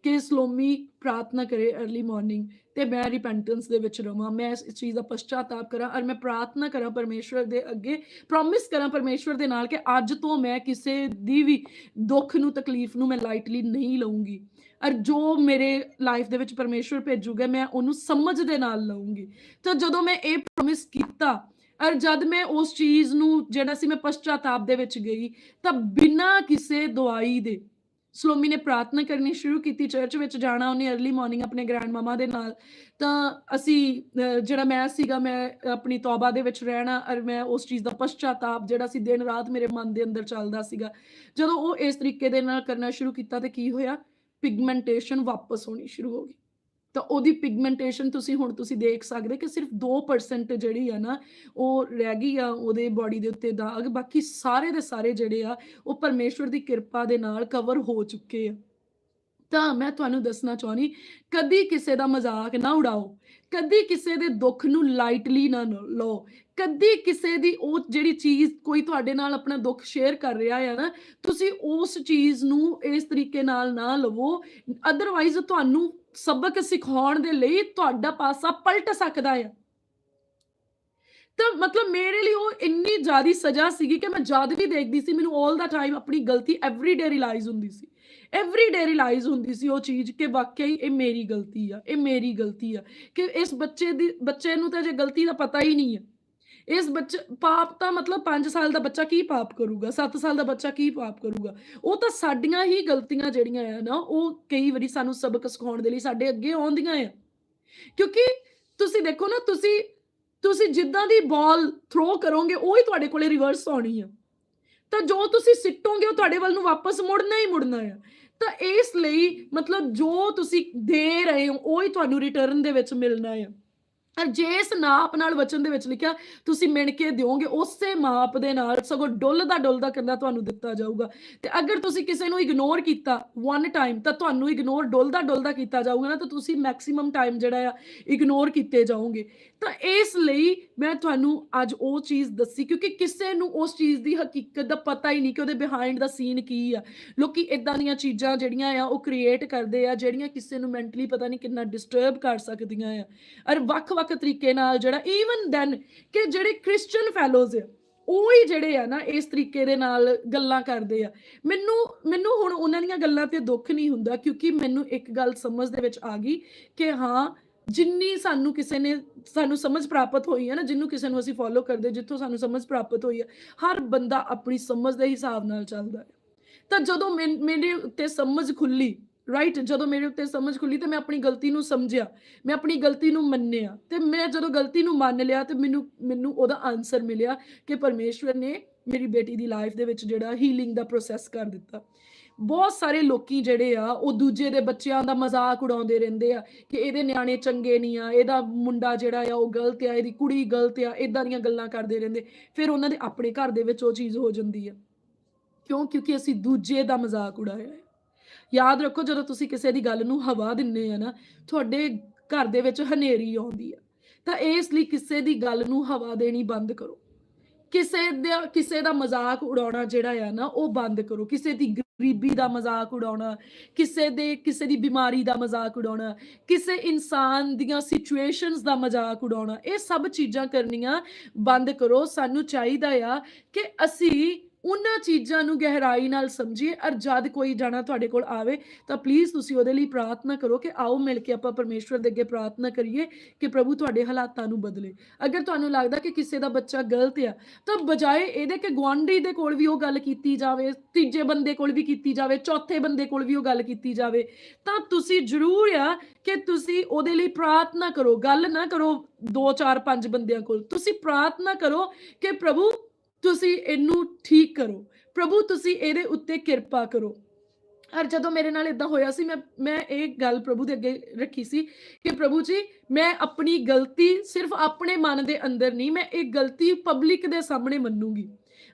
A: ਕਿ ਸਲੋਮੀ ਪ੍ਰਾਰਥਨਾ ਕਰੇ अर्ਲੀ ਮਾਰਨਿੰਗ ਤੇ ਮੈਂ ਰਿਪੈਂਟੈਂਸ ਦੇ ਵਿੱਚ ਰਵਾਂ, ਮੈਂ ਇਸ ਚੀਜ਼ ਦਾ ਪਛਤਾਤਾਪ ਕਰਾਂ ਔਰ ਮੈਂ ਪ੍ਰਾਰਥਨਾ ਕਰਾਂ ਪਰਮੇਸ਼ਵਰ ਦੇ ਅੱਗੇ ਪ੍ਰੋਮਿਸ ਕਰਾਂ ਪਰਮੇਸ਼ਵਰ ਦੇ ਨਾਲ ਕਿ ਅੱਜ ਤੋਂ ਮੈਂ ਕਿਸੇ ਦੀ ਵੀ ਦੁੱਖ ਨੂੰ, ਤਕਲੀਫ ਨੂੰ ਮੈਂ ਲਾਈਟਲੀ ਨਹੀਂ ਲਵਾਂਗੀ ਔਰ ਜੋ ਮੇਰੇ ਲਾਈਫ ਦੇ ਵਿੱਚ ਪਰਮੇਸ਼ਵਰ ਭੇਜੂਗਾ, ਮੈਂ ਉਹਨੂੰ ਸਮਝ ਦੇ ਨਾਲ ਲਵਾਂਗੀ ਤਾਂ ਜਦੋਂ ਮੈਂ ਇਹ ਪ੍ਰੋਮਿਸ ਕੀਤਾ, ਔਰ ਜਦ ਮੈਂ ਉਸ ਚੀਜ਼ ਨੂੰ, ਜਿਹੜਾ ਸੀ ਮੈਂ ਪਛਤਾਤਾਪ ਦੇ ਵਿੱਚ ਗਈ, ਤਾਂ ਬਿਨਾਂ ਕਿਸੇ ਦਵਾਈ ਦੇ ਸਲੋਮੀ ਨੇ ਪ੍ਰਾਰਥਨਾ ਕਰਨੀ ਸ਼ੁਰੂ ਕੀਤੀ ਚਰਚ ਵਿੱਚ ਜਾਣਾ, ਉਹਨੇ अर्ਲੀ ਮਾਰਨਿੰਗ ਆਪਣੇ ਗ੍ਰੈਂਡ ਮਮਾ ਦੇ ਨਾਲ। ਤਾਂ ਅਸੀਂ ਜਿਹੜਾ ਮੈਂ ਸੀਗਾ, ਮੈਂ ਆਪਣੀ ਤੌਬਾ ਦੇ ਵਿੱਚ ਰਹਿਣਾ ਔਰ ਮੈਂ ਉਸ ਚੀਜ਼ ਦਾ ਪਛਤਾਤਾਪ ਜਿਹੜਾ ਸੀ, ਦਿਨ ਰਾਤ ਮੇਰੇ ਮਨ ਦੇ ਅੰਦਰ ਚੱਲਦਾ ਸੀਗਾ। ਜਦੋਂ ਉਹ ਇਸ ਤਰੀਕੇ ਦੇ ਨਾਲ ਕਰਨਾ ਸ਼ੁਰੂ ਕੀਤਾ ਤੇ ਕੀ ਹੋਇਆ? ਪਿਗਮੈਂਟੇਸ਼ਨ ਵਾਪਸ ਹੋਣੀ ਸ਼ੁਰੂ ਹੋ ਗਈ। ਤਾਂ ਉਹਦੀ ਪਿਗਮੈਂਟੇਸ਼ਨ ਤੁਸੀਂ ਹੁਣ ਤੁਸੀਂ ਦੇਖ ਸਕਦੇ ਕਿ ਸਿਰਫ 2% ਜਿਹੜੀ ਆ ਨਾ, ਉਹ ਰਹਿ ਗਈ ਆ ਉਹਦੇ ਬਾਡੀ ਦੇ ਉੱਤੇ ਦਾਗ ਬਾਕੀ ਸਾਰੇ ਦੇ ਸਾਰੇ ਜਿਹੜੇ ਆ, ਉਹ ਪਰਮੇਸ਼ਵਰ ਦੀ ਕਿਰਪਾ ਦੇ ਨਾਲ ਕਵਰ ਹੋ ਚੁੱਕੇ ਆ। ਤਾਂ ਮੈਂ ਤੁਹਾਨੂੰ ਦੱਸਣਾ ਚਾਹਣੀ ਕਦੀ ਕਿਸੇ ਦਾ ਮਜ਼ਾਕ ਨਾ ਉਡਾਓ। ਕਦੀ ਕਿਸੇ ਦੇ ਦੁੱਖ ਨੂੰ ਲਾਈਟਲੀ ਨਾ ਨ- ਲਓ। ਕਦੀ ਕਿਸੇ ਦੀ ਉਹ ਜਿਹੜੀ ਚੀਜ਼ ਕੋਈ ਤੁਹਾਡੇ ਨਾਲ ਆਪਣਾ ਦੁੱਖ ਸ਼ੇਅਰ ਕਰ ਰਿਹਾ ਹੈ ਨਾ, ਤੁਸੀਂ ਉਸ ਚੀਜ਼ ਨੂੰ ਇਸ ਤਰੀਕੇ ਨਾਲ ਨਾ ਲਵੋ। ਅਦਰਵਾਈਜ਼ ਤੁਹਾਨੂੰ ਸਬਕ ਸਿਖਾਉਣ ਦੇ ਲਈ ਤੁਹਾਡਾ ਪਾਸਾ ਪਲਟ ਸਕਦਾ ਹੈ ਤਾਂ ਮਤਲਬ ਮੇਰੇ ਲਈ ਉਹ ਇੰਨੀ ਜ਼ਿਆਦੀ ਸਜ਼ਾ ਸੀਗੀ ਕਿ ਮੈਂ ਜਦ ਵੀ ਦੇਖਦੀ ਸੀ, ਮੈਨੂੰ 올 ਦਾ ਟਾਈਮ ਆਪਣੀ ਗਲਤੀ ਐਵਰੀ ਡੇ ਰਿਅਲਾਈਜ਼ ਹੁੰਦੀ ਸੀ। ਐਵਰੀ ਡੇ ਰਿਅਲਾਈਜ਼ ਹੁੰਦੀ ਸੀ ਉਹ ਚੀਜ਼ ਕਿ ਵਾਕਈ ਇਹ ਮੇਰੀ ਗਲਤੀ ਆ, ਇਹ ਮੇਰੀ ਗਲਤੀ ਆ। ਕਿ ਇਸ ਬੱਚੇ ਦੀ, ਬੱਚੇ ਨੂੰ ਤਾਂ ਜੇ ਗਲਤੀ ਦਾ ਪਤਾ ਹੀ ਨਹੀਂ ਹੈ ਇਸ ਬੱਚੇ, ਪਾਪ ਤਾਂ ਮਤਲਬ 5 ਸਾਲ ਦਾ ਬੱਚਾ ਕੀ ਪਾਪ ਕਰੂਗਾ 7 ਸਾਲ ਦਾ ਬੱਚਾ ਕੀ ਪਾਪ ਕਰੂਗਾ? ਉਹ ਤਾਂ ਸਾਡੀਆਂ ਹੀ ਗਲਤੀਆਂ ਜਿਹੜੀਆਂ ਆ ਨਾ, ਉਹ ਕਈ ਵਾਰੀ ਸਾਨੂੰ ਸਬਕ ਸਿਖਾਉਣ ਦੇ ਲਈ ਸਾਡੇ ਅੱਗੇ ਆਉਂਦੀਆਂ ਆ। ਕਿਉਂਕਿ ਤੁਸੀਂ ਦੇਖੋ ਨਾ, ਤੁਸੀਂ ਤੁਸੀਂ ਜਿੱਦਾਂ ਦੀ ਬਾਲ ਥਰੋ ਕਰੋਗੇ, ਉਹ ਹੀ ਤੁਹਾਡੇ ਕੋਲੇ ਰਿਵਰਸ ਆਉਣੀ ਆ। ਤਾਂ ਜੋ ਤੁਸੀਂ ਸਿੱਟੋਗੇ, ਉਹ ਤੁਹਾਡੇ ਵੱਲ ਨੂੰ ਵਾਪਸ ਮੁੜਨਾ ਹੀ ਮੁੜਨਾ ਆ। ਤਾਂ ਇਸ ਲਈ ਮਤਲਬ ਜੋ ਤੁਸੀਂ ਦੇ ਰਹੇ ਹੋ, ਉਹ ਹੀ ਤੁਹਾਨੂੰ ਰਿਟਰਨ ਦੇ ਵਿੱਚ ਮਿਲਣਾ ਆ। ਔਰ ਜਿਸ ਨਾਪ ਨਾਲ ਵਚਨ ਦੇ ਵਿੱਚ ਲਿਖਿਆ, ਤੁਸੀਂ ਮਿਣ ਕੇ ਦਿਓਗੇ, ਉਸੇ ਮਾਪ ਦੇ ਨਾਲ ਸਗੋਂ ਡੁੱਲਦਾ ਡੁੱਲਦਾ ਕੰਦਾ ਤੁਹਾਨੂੰ ਦਿੱਤਾ ਜਾਊਗਾ। ਤੇ ਅਗਰ ਤੁਸੀਂ ਕਿਸੇ ਨੂੰ ਇਗਨੋਰ ਕੀਤਾ ਵਨ ਟਾਈਮ ਤਾਂ ਤੁਹਾਨੂੰ ਇਗਨੋਰ ਡੁੱਲਦਾ ਡੁੱਲਦਾ ਕੀਤਾ ਜਾਊਗਾ ਨਾ, ਤਾਂ ਤੁਸੀਂ ਮੈਕਸਿਮਮ ਟਾਈਮ ਜਿਹੜਾ ਆ ਇਗਨੋਰ ਕੀਤੇ ਜਾਓਗੇ। ਤਾਂ ਇਸ ਲਈ ਮੈਂ ਤੁਹਾਨੂੰ ਅੱਜ ਉਹ ਚੀਜ਼ ਦੱਸੀ, ਕਿਉਂਕਿ ਕਿਸੇ ਨੂੰ ਉਸ ਚੀਜ਼ ਦੀ ਹਕੀਕਤ ਦਾ ਪਤਾ ਹੀ ਨਹੀਂ ਕਿ ਉਹਦੇ ਬਿਹਾਈਂਡ ਦਾ ਸੀਨ ਕੀ ਆ। ਲੋਕੀ ਇਦਾਂ ਦੀਆਂ ਚੀਜ਼ਾਂ ਜਿਹੜੀਆਂ ਆ, ਉਹ ਕ੍ਰੀਏਟ ਕਰਦੇ ਆ, ਜਿਹੜੀਆਂ ਕਿਸੇ ਨੂੰ ਮੈਂਟਲੀ ਪਤਾ ਨਹੀਂ ਕਿੰਨਾ ਡਿਸਟਰਬ ਕਰ ਸਕਦੀਆਂ ਆ। ਔਰ ਵੱਖ-ਵੱਖ ਤਰੀਕੇ ਨਾਲ ਜਿਹੜਾ ਈਵਨ ਦੈਨ ਕਿ ਜਿਹੜੇ ਕ੍ਰਿਸਚੀਅਨ ਫੈਲੋਜ਼ ਆ, ਉਹ ਹੀ ਜਿਹੜੇ ਆ ਨਾ, ਇਸ ਤਰੀਕੇ ਦੇ ਨਾਲ ਗੱਲਾਂ ਕਰਦੇ ਆ। ਮੈਨੂੰ ਮੈਨੂੰ ਹੁਣ ਉਹਨਾਂ ਦੀਆਂ ਗੱਲਾਂ ਤੇ ਦੁੱਖ ਨਹੀਂ ਹੁੰਦਾ, ਕਿਉਂਕਿ ਮੈਨੂੰ ਇੱਕ ਗੱਲ ਸਮਝ ਦੇ ਵਿੱਚ ਆ ਗਈ ਕਿ ਹਾਂ ਜਿੰਨੀ ਸਾਨੂੰ ਕਿਸੇ ਨੇ ਸਾਨੂੰ ਸਮਝ ਪ੍ਰਾਪਤ ਹੋਈ ਹੈ ਨਾ, ਜਿੰਨੂੰ ਕਿਸੇ ਨੂੰ ਅਸੀਂ ਫੋਲੋ ਕਰਦੇ ਜਿੱਥੋਂ ਸਾਨੂੰ ਸਮਝ ਪ੍ਰਾਪਤ ਹੋਈ ਹੈ, ਹਰ ਬੰਦਾ ਆਪਣੀ ਸਮਝ ਦੇ ਹਿਸਾਬ ਨਾਲ ਚੱਲਦਾ ਹੈ। ਤਾਂ ਜਦੋਂ ਮੈਨ- ਮੇਰੇ ਉੱਤੇ ਸਮਝ ਖੁੱਲੀ ਰਾਈਟ ਜਦੋਂ ਮੇਰੇ ਉੱਤੇ ਸਮਝ ਖੁੱਲੀ ਤੇ ਮੈਂ ਆਪਣੀ ਗਲਤੀ ਨੂੰ ਸਮਝਿਆ, ਮੈਂ ਆਪਣੀ ਗਲਤੀ ਨੂੰ ਮੰਨਿਆ ਤੇ ਮੈਂ ਜਦੋਂ ਗਲਤੀ ਨੂੰ ਮੰਨ ਲਿਆ ਤੇ ਮੈਨੂੰ ਮੈਨੂੰ ਉਹਦਾ ਆਨਸਰ ਮਿਲਿਆ ਕਿ ਪਰਮੇਸ਼ਵਰ ਨੇ ਮੇਰੀ ਬੇਟੀ ਦੀ ਲਾਈਫ ਦੇ ਵਿੱਚ ਜਿਹੜਾ ਹੀਲਿੰਗ ਦਾ ਪ੍ਰੋਸੈਸ ਕਰ ਦਿੱਤਾ। ਬਹੁਤ ਸਾਰੇ ਲੋਕੀ ਜਿਹੜੇ ਆ, ਉਹ ਦੂਜੇ ਦੇ ਬੱਚਿਆਂ ਦਾ ਮਜ਼ਾਕ ਉਡਾਉਂਦੇ ਰਹਿੰਦੇ ਆ ਕਿ ਇਹਦੇ ਨਿਆਣੇ ਚੰਗੇ ਨਹੀਂ ਆ, ਇਹਦਾ ਮੁੰਡਾ ਜਿਹੜਾ ਆ ਉਹ ਗਲਤ ਆ, ਇਹਦੀ ਕੁੜੀ ਗਲਤ ਆ ਇਦਾਂ ਦੀਆਂ ਗੱਲਾਂ ਕਰਦੇ ਰਹਿੰਦੇ। ਫਿਰ ਉਹਨਾਂ ਦੇ ਆਪਣੇ ਘਰ ਦੇ ਵਿੱਚ ਉਹ ਚੀਜ਼ ਹੋ ਜਾਂਦੀ ਆ। ਕਿਉਂ? ਕਿਉਂਕਿ ਅਸੀਂ ਦੂਜੇ ਦਾ ਮਜ਼ਾਕ ਉਡਾਇਆ ਹੈ। ਯਾਦ ਰੱਖੋ, ਜਦੋਂ ਤੁਸੀਂ ਕਿਸੇ ਦੀ ਗੱਲ ਨੂੰ ਹਵਾ ਦਿੰਨੇ ਆ ਨਾ, ਤੁਹਾਡੇ ਘਰ ਦੇ ਵਿੱਚ ਹਨੇਰੀ ਆਉਂਦੀ ਆ। ਤਾਂ ਇਸ ਲਈ ਕਿਸੇ ਦੀ ਗੱਲ ਨੂੰ ਹਵਾ ਦੇਣੀ ਬੰਦ ਕਰੋ। ਕਿਸੇ ਦਾ ਕਿਸੇ ਦਾ ਮਜ਼ਾਕ ਉਡਾਉਣਾ ਜਿਹੜਾ ਆ ਨਾ, ਉਹ ਬੰਦ ਕਰੋ। ਕਿਸੇ ਦੀ ਗਰੀਬੀ ਦਾ ਮਜ਼ਾਕ ਉਡਾਉਣਾ, ਕਿਸੇ ਦੇ, ਕਿਸੇ ਦੀ ਬਿਮਾਰੀ ਦਾ ਮਜ਼ਾਕ ਉਡਾਉਣਾ, ਕਿਸੇ ਇਨਸਾਨ ਦੀਆਂ ਸਿਚੁਏਸ਼ਨਸ ਦਾ ਮਜ਼ਾਕ ਉਡਾਉਣਾ, ਇਹ ਸਭ ਚੀਜ਼ਾਂ ਕਰਨੀਆਂ ਬੰਦ ਕਰੋ। ਸਾਨੂੰ ਚਾਹੀਦਾ ਆ ਕਿ ਅਸੀਂ ਉਹਨਾਂ ਚੀਜ਼ਾਂ ਨੂੰ ਗਹਿਰਾਈ ਨਾਲ ਸਮਝੀਏ ਔਰ ਜਦ ਕੋਈ ਜਾਣਾ ਤੁਹਾਡੇ ਕੋਲ ਆਵੇ ਤਾਂ ਪਲੀਜ਼ ਤੁਸੀਂ ਉਹਦੇ ਲਈ ਪ੍ਰਾਰਥਨਾ ਕਰੋ ਕਿ ਆਓ ਮਿਲ ਕੇ ਆਪਾਂ ਪਰਮੇਸ਼ਵਰ ਦੇ ਅੱਗੇ ਪ੍ਰਾਰਥਨਾ ਕਰੀਏ ਕਿ ਪ੍ਰਭੂ ਤੁਹਾਡੇ ਹਾਲਾਤਾਂ ਨੂੰ ਬਦਲੇ। ਅਗਰ ਤੁਹਾਨੂੰ ਲੱਗਦਾ ਕਿ ਕਿਸੇ ਦਾ ਬੱਚਾ ਗਲਤ ਆ, ਤਾਂ ਬਜਾਏ ਇਹਦੇ ਕਿ ਗੁਆਂਢੀ ਦੇ ਕੋਲ ਵੀ ਉਹ ਗੱਲ ਕੀਤੀ ਜਾਵੇ, ਤੀਜੇ ਬੰਦੇ ਕੋਲ ਵੀ ਕੀਤੀ ਜਾਵੇ, ਚੌਥੇ ਬੰਦੇ ਕੋਲ ਵੀ ਉਹ ਗੱਲ ਕੀਤੀ ਜਾਵੇ, ਤਾਂ ਤੁਸੀਂ ਜ਼ਰੂਰ ਆ ਕਿ ਤੁਸੀਂ ਉਹਦੇ ਲਈ ਪ੍ਰਾਰਥਨਾ ਕਰੋ। ਗੱਲ ਨਾ ਕਰੋ 2 4 5 ਬੰਦਿਆਂ ਕੋਲ। ਤੁਸੀਂ ਪ੍ਰਾਰਥਨਾ ਕਰੋ ਕਿ ਪ੍ਰਭੂ ਤੁਸੀਂ ਇਹਨੂੰ ਠੀਕ ਕਰੋ। ਪ੍ਰਭੂ, ਤੁਸੀਂ ਇਹਦੇ ਉੱਤੇ ਕਿਰਪਾ ਕਰੋ। ਔਰ ਜਦੋਂ ਮੇਰੇ ਨਾਲ ਇਦਾਂ ਹੋਇਆ ਸੀ, ਮੈਂ ਮੈਂ ਇਹ ਗੱਲ ਪ੍ਰਭੂ ਦੇ ਅੱਗੇ ਰੱਖੀ ਸੀ ਕਿ ਪ੍ਰਭੂ ਜੀ, ਮੈਂ ਆਪਣੀ ਗਲਤੀ ਸਿਰਫ ਆਪਣੇ ਮਨ ਦੇ ਅੰਦਰ ਨਹੀਂ, ਮੈਂ ਇਹ ਗਲਤੀ ਪਬਲਿਕ ਦੇ ਸਾਹਮਣੇ ਮੰਨੂਗੀ।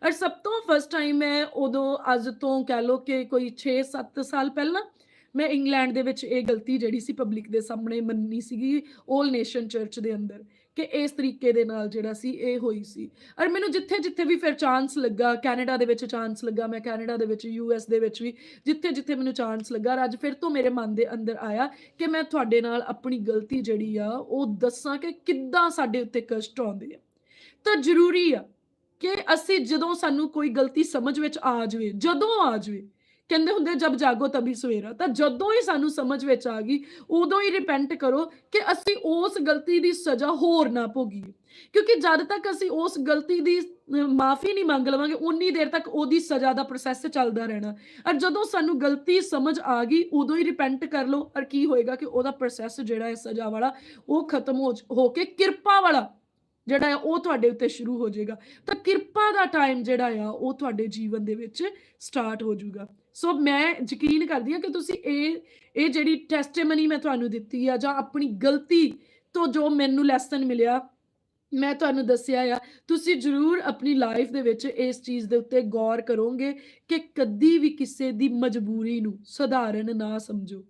A: ਔਰ ਸਭ ਤੋਂ ਫਸਟ ਟਾਈਮ ਮੈਂ ਉਦੋਂ ਅੱਜ ਤੋਂ ਕਹਿ ਲੋ ਕਿ ਕੋਈ 6-7 ਸਾਲ ਪਹਿਲਾਂ ਮੈਂ ਇੰਗਲੈਂਡ ਦੇ ਵਿੱਚ ਇਹ ਗਲਤੀ ਜਿਹੜੀ ਸੀ ਪਬਲਿਕ ਦੇ ਸਾਹਮਣੇ ਮੰਨੀ ਸੀਗੀ 올 ਨੇਸ਼ਨ ਚਰਚ ਦੇ ਅੰਦਰ। ਕਿ ਇਸ ਤਰੀਕੇ ਦੇ ਨਾਲ ਜਿਹੜਾ ਸੀ, ਇਹ ਹੋਈ ਸੀ। ਔਰ ਮੈਨੂੰ ਜਿੱਥੇ ਜਿੱਥੇ ਵੀ ਫਿਰ ਚਾਂਸ ਲੱਗਾ, ਕੈਨੇਡਾ ਦੇ ਵਿੱਚ ਚਾਂਸ ਲੱਗਾ, ਮੈਂ ਕੈਨੇਡਾ ਦੇ ਵਿੱਚ ਯੂ ਯੂਐਸ ਦੇ ਵਿੱਚ ਵੀ, ਜਿੱਥੇ ਜਿੱਥੇ ਮੈਨੂੰ ਚਾਂਸ ਲੱਗਾ ਔਰ ਅੱਜ ਫਿਰ ਤੋਂ ਮੇਰੇ ਮਨ ਦੇ ਅੰਦਰ ਆਇਆ ਕਿ ਮੈਂ ਤੁਹਾਡੇ ਨਾਲ ਆਪਣੀ ਗਲਤੀ ਜਿਹੜੀ ਆ, ਉਹ ਦੱਸਾਂ ਕਿ ਕਿੱਦਾਂ ਸਾਡੇ ਉੱਤੇ ਕਸ਼ਟ ਆਉਂਦੇ ਆ। ਤਾਂ ਜ਼ਰੂਰੀ ਆ ਕਿ ਅਸੀਂ ਜਦੋਂ ਸਾਨੂੰ ਕੋਈ ਗਲਤੀ ਸਮਝ ਵਿੱਚ ਆ ਜਾਵੇ, ਜਦੋਂ ਆ ਜਾਵੇ ਕਹਿੰਦੇ ਹੁੰਦੇ ਜਬ ਜਾਗੋ ਤਬੀ ਸਵੇਰਾ। ਤਾਂ ਜਦੋਂ ਹੀ ਸਾਨੂੰ ਸਮਝ ਵਿੱਚ ਆ ਗਈ, ਉਦੋਂ ਹੀ ਰਿਪੈਂਟ ਕਰੋ ਕਿ ਅਸੀਂ ਉਸ ਗਲਤੀ ਦੀ ਸਜ਼ਾ ਹੋਰ ਨਾ ਭੋਗੀਏ। ਕਿਉਂਕਿ ਜਦ ਤੱਕ ਅਸੀਂ ਉਸ ਗਲਤੀ ਦੀ ਮਾਫੀ ਨਹੀਂ ਮੰਗ ਲਵਾਂਗੇ ਉਨੀ ਦੇਰ ਤੱਕ ਉਹਦੀ ਸਜ਼ਾ ਦਾ ਪ੍ਰੋਸੈਸ ਚੱਲਦਾ ਰਹਿਣਾ। ਔਰ ਜਦੋਂ ਸਾਨੂੰ ਗਲਤੀ ਸਮਝ ਆ ਗਈ, ਉਦੋਂ ਹੀ ਰਿਪੈਂਟ ਕਰ ਲਓ। ਔਰ ਕੀ ਹੋਏਗਾ ਕਿ ਉਹਦਾ ਪ੍ਰੋਸੈਸ ਜਿਹੜਾ ਹੈ ਸਜ਼ਾ ਵਾਲਾ, ਉਹ ਖਤਮ ਹੋ ਹੋ ਕੇ ਕਿਰਪਾ ਵਾਲਾ ਜਿਹੜਾ ਹੈ, ਉਹ ਤੁਹਾਡੇ ਉੱਤੇ ਸ਼ੁਰੂ ਹੋ ਜਾਏਗਾ। ਤਾਂ ਕਿਰਪਾ ਦਾ ਟਾਈਮ ਜਿਹੜਾ ਆ, ਉਹ ਤੁਹਾਡੇ ਜੀਵਨ ਦੇ ਵਿੱਚ ਸਟਾਰਟ ਹੋ ਜਾਊਗਾ। ਸੋ ਮੈਂ ਯਕੀਨ ਕਰਦੀ ਹਾਂ ਕਿ ਤੁਸੀਂ ਇਹ ਇਹ ਜਿਹੜੀ ਟੈਸਟੀਮਨੀ ਮੈਂ ਤੁਹਾਨੂੰ ਦਿੱਤੀ ਆ ਜਾਂ ਆਪਣੀ ਗਲਤੀ ਤੋਂ ਜੋ ਮੈਨੂੰ ਲੈਸਨ ਮਿਲਿਆ, ਮੈਂ ਤੁਹਾਨੂੰ ਦੱਸਿਆ ਆ, ਤੁਸੀਂ ਜ਼ਰੂਰ ਆਪਣੀ ਲਾਈਫ ਦੇ ਵਿੱਚ ਇਸ ਚੀਜ਼ ਦੇ ਉੱਤੇ ਗੌਰ ਕਰੋਗੇ ਕਿ ਕਦੀ ਵੀ ਕਿਸੇ ਦੀ ਮਜਬੂਰੀ ਨੂੰ ਸਧਾਰਨ ਨਾ ਸਮਝੋ।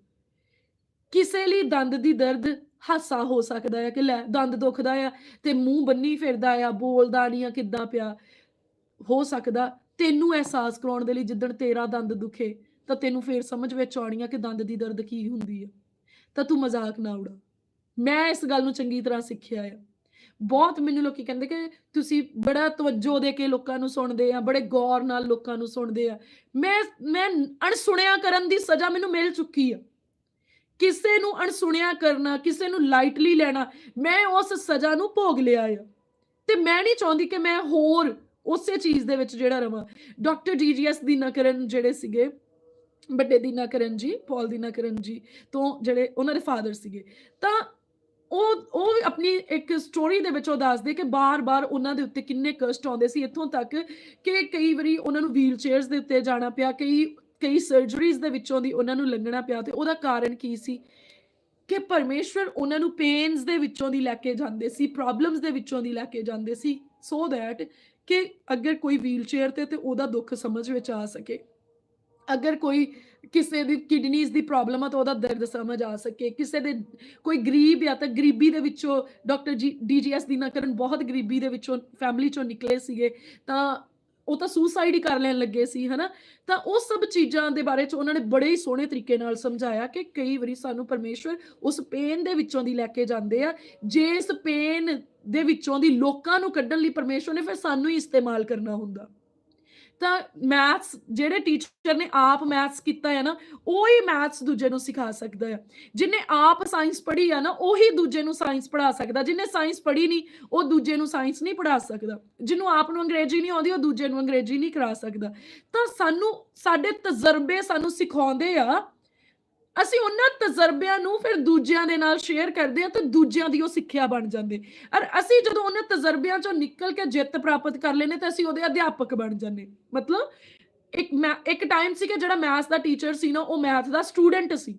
A: ਕਿਸੇ ਲਈ ਦੰਦ ਦੀ ਦਰਦ ਹਾਸਾ ਹੋ ਸਕਦਾ ਆ ਕਿ ਲੈ, ਦੰਦ ਦੁਖਦਾ ਆ ਤੇ ਮੂੰਹ ਬੰਨੀ ਫਿਰਦਾ ਆ, ਬੋਲਦਾ ਨਹੀਂ ਆ ਕਿੱਦਾਂ ਪਿਆ, ਹੋ ਸਕਦਾ ਤੈਨੂੰ ਅਹਿਸਾਸ ਕਰਾਉਣ ਦੇ ਲਈ ਜਿੱਦਣ ਤੇਰਾ ਦੰਦ ਦੁਖੇ, ਤਾਂ ਤੈਨੂੰ ਫੇਰ ਸਮਝ ਵਿੱਚ ਆਉਣੀ ਆ ਕਿ ਦੰਦ ਦੀ ਦਰਦ ਕੀ ਹੁੰਦੀ ਆ। ਤਾਂ ਤੂੰ ਮਜ਼ਾਕ ਨਾ ਉਡਾ। ਮੈਂ ਇਸ ਗੱਲ ਨੂੰ ਚੰਗੀ ਤਰ੍ਹਾਂ ਸਿੱਖਿਆ ਆ। ਬਹੁਤ ਮੈਨੂੰ ਲੋਕੀ ਕਹਿੰਦੇ ਕਿ ਤੁਸੀਂ ਬੜਾ ਤਵੱਜੋ ਦੇ ਕੇ ਲੋਕਾਂ ਨੂੰ ਸੁਣਦੇ ਆ, ਬੜੇ ਗੌਰ ਨਾਲ ਲੋਕਾਂ ਨੂੰ ਸੁਣਦੇ ਆ। ਮੈਂ ਮੈਂ ਅਣਸੁਣਿਆ ਕਰਨ ਦੀ ਸਜ਼ਾ ਮੈਨੂੰ ਮਿਲ ਚੁੱਕੀ ਆ। ਕਿਸੇ ਨੂੰ ਅਣਸੁਣਿਆ ਕਰਨਾ, ਕਿਸੇ ਨੂੰ ਲਾਈਟਲੀ ਲੈਣਾ, ਮੈਂ ਉਸ ਸਜ਼ਾ ਨੂੰ ਭੋਗ ਲਿਆ ਆ। ਤੇ ਮੈਂ ਨਹੀਂ ਚਾਹੁੰਦੀ ਕਿ ਮੈਂ ਹੋਰ ਉਸੇ ਚੀਜ਼ ਦੇ ਵਿੱਚ ਜਿਹੜਾ ਰਵਾਂ। ਡਾਕਟਰ ਡੀਜੀਐਸ ਦੀਨਾਕਰਨ ਜਿਹੜੇ ਸੀਗੇ, ਵੱਡੇ ਦੀਨਾਕਰਨ ਜੀ ਪੌਲ ਦੀਨਾਕਰਨ ਜੀ ਤੋਂ ਜਿਹੜੇ ਉਹਨਾਂ ਦੇ ਫਾਦਰ ਸੀਗੇ। ਤਾਂ ਉਹ ਉਹ ਆਪਣੀ ਇੱਕ ਸਟੋਰੀ ਦੇ ਵਿੱਚ ਉਹ ਦੱਸਦੇ ਕਿ ਬਾਰ-ਬਾਰ ਉਹਨਾਂ ਦੇ ਉੱਤੇ ਕਿੰਨੇ ਕਸ਼ਟ ਆਉਂਦੇ ਸੀ। ਇੱਥੋਂ ਤੱਕ ਕਿ ਕਈ ਵਾਰੀ ਉਹਨਾਂ ਨੂੰ ਵੀਲ ਚੇਅਰਸ ਦੇ ਉੱਤੇ ਜਾਣਾ ਪਿਆ, ਕਈ ਕਈ ਸਰਜਰੀਜ਼ ਦੇ ਵਿੱਚੋਂ ਦੀ ਉਹਨਾਂ ਨੂੰ ਲੰਘਣਾ ਪਿਆ ਤੇ ਉਹਦਾ ਕਾਰਨ ਕੀ ਸੀ? ਕਿ ਪਰਮੇਸ਼ਵਰ ਉਹਨਾਂ ਨੂੰ ਪੇਨਸ ਦੇ ਵਿੱਚੋਂ ਦੀ ਲੈ ਕੇ ਜਾਂਦੇ ਸੀ ਪ੍ਰੋਬਲਮਸ ਦੇ ਵਿੱਚੋਂ ਦੀ ਲੈ ਕੇ ਜਾਂਦੇ ਸੀ। ਸੋ ਦੈਟ ਕਿ ਅਗਰ ਕੋਈ ਵੀਲਚੇਅਰ ਤੇ ਤੇ ਉਹਦਾ ਦੁੱਖ ਸਮਝ ਵਿੱਚ ਆ ਸਕੇ। ਅਗਰ ਕੋਈ ਕਿਸੇ ਦੀ ਕਿਡਨੀਜ਼ ਦੀ ਪ੍ਰੋਬਲਮ ਆ ਤਾਂ ਉਹਦਾ ਦਰਦ ਸਮਝ ਆ ਸਕੇ। ਕਿਸੇ ਦੇ ਕੋਈ ਗਰੀਬ ਆ ਤਾਂ ਗਰੀਬੀ ਦੇ ਵਿੱਚੋਂ ਡਾਕਟਰ ਜੀ ਡੀਜੀਐਸ ਦੀਨਾਕਰਨ ਬਹੁਤ ਗਰੀਬੀ ਦੇ ਵਿੱਚੋਂ ਫੈਮਿਲੀ ਚੋਂ ਨਿਕਲੇ ਸੀਗੇ। ਤਾਂ ਉਹ ਤਾਂ ਸੁਸਾਈਡ ਹੀ ਕਰ ਲੈਣ ਲੱਗੇ ਸੀ, ਹਨਾ? ਤਾਂ ਉਹ ਸਭ ਚੀਜ਼ਾਂ ਦੇ ਬਾਰੇ ਚ ਉਹਨਾਂ ਨੇ ਬੜੇ ਹੀ ਸੋਹਣੇ ਤਰੀਕੇ ਨਾਲ ਸਮਝਾਇਆ ਕਿ ਕਈ ਵਾਰੀ ਸਾਨੂੰ ਪਰਮੇਸ਼ਵਰ ਉਸ ਪੇਨ ਦੇ ਵਿੱਚੋਂ ਦੀ ਲੈ ਕੇ ਜਾਂਦੇ ਆ। ਜੇ ਇਸ ਪੇਨ ਦੇ ਵਿੱਚੋਂ ਦੀ ਲੋਕਾਂ ਨੂੰ ਕੱਢਣ ਲਈ ਪਰਮੇਸ਼ਵਰ ਨੇ ਫਿਰ ਸਾਨੂੰ ਹੀ ਇਸਤੇਮਾਲ ਕਰਨਾ ਹੁੰਦਾ। ਤਾਂ ਮੈਥਸ ਜਿਹੜੇ ਟੀਚਰ ਨੇ ਆਪ ਮੈਥਸ ਕੀਤਾ ਹੈ ਨਾ, ਉਹ ਹੀ ਮੈਥਸ ਦੂਜੇ ਨੂੰ ਸਿਖਾ ਸਕਦਾ ਹੈ ਜਿਨੇ ਆਪ ਸਾਇੰਸ ਪੜ੍ਹੀ ਆ ਨਾ, ਉਹੀ ਦੂਜੇ ਨੂੰ ਸਾਇੰਸ ਪੜ੍ਹਾ ਸਕਦਾ। ਜਿਨੇ ਸਾਇੰਸ ਪੜ੍ਹੀ ਨਹੀਂ, ਉਹ ਦੂਜੇ ਨੂੰ ਸਾਇੰਸ ਨਹੀਂ ਪੜ੍ਹਾ ਸਕਦਾ। ਜਿਹਨੂੰ ਆਪ ਨੂੰ ਅੰਗਰੇਜ਼ੀ ਨਹੀਂ ਆਉਂਦੀ, ਉਹ ਦੂਜੇ ਨੂੰ ਅੰਗਰੇਜ਼ੀ ਨਹੀਂ ਕਰਾ ਸਕਦਾ। ਤਾਂ ਸਾਨੂੰ, ਸਾਡੇ ਤਜਰਬੇ ਸਾਨੂੰ ਸਿਖਾਉਂਦੇ ਆ ਅਸੀਂ ਉਹਨਾਂ ਤਜਰਬਿਆਂ ਨੂੰ ਫਿਰ ਦੂਜਿਆਂ ਦੇ ਨਾਲ ਸ਼ੇਅਰ ਕਰਦੇ ਆ ਤੇ ਦੂਜਿਆਂ ਦੀ ਉਹ ਸਿੱਖਿਆ ਬਣ ਜਾਂਦੇ। ਔਰ ਅਸੀਂ ਜਦੋਂ ਉਹਨਾਂ ਤਜਰਬਿਆਂ ਚੋਂ ਨਿਕਲ ਕੇ ਜਿੱਤ ਪ੍ਰਾਪਤ ਕਰ ਲੈਨੇ ਤਾਂ ਅਸੀਂ ਉਹਦੇ ਅਧਿਆਪਕ ਬਣ ਜਾਂਦੇ ਮਤਲਬ ਇੱਕ ਮੈਂ, ਇੱਕ ਟਾਈਮ ਸੀ ਕਿ ਜਿਹੜਾ ਮੈਥ ਦਾ ਟੀਚਰ ਸੀ ਨਾ, ਉਹ ਮੈਥ ਦਾ ਸਟੂਡੈਂਟ ਸੀ।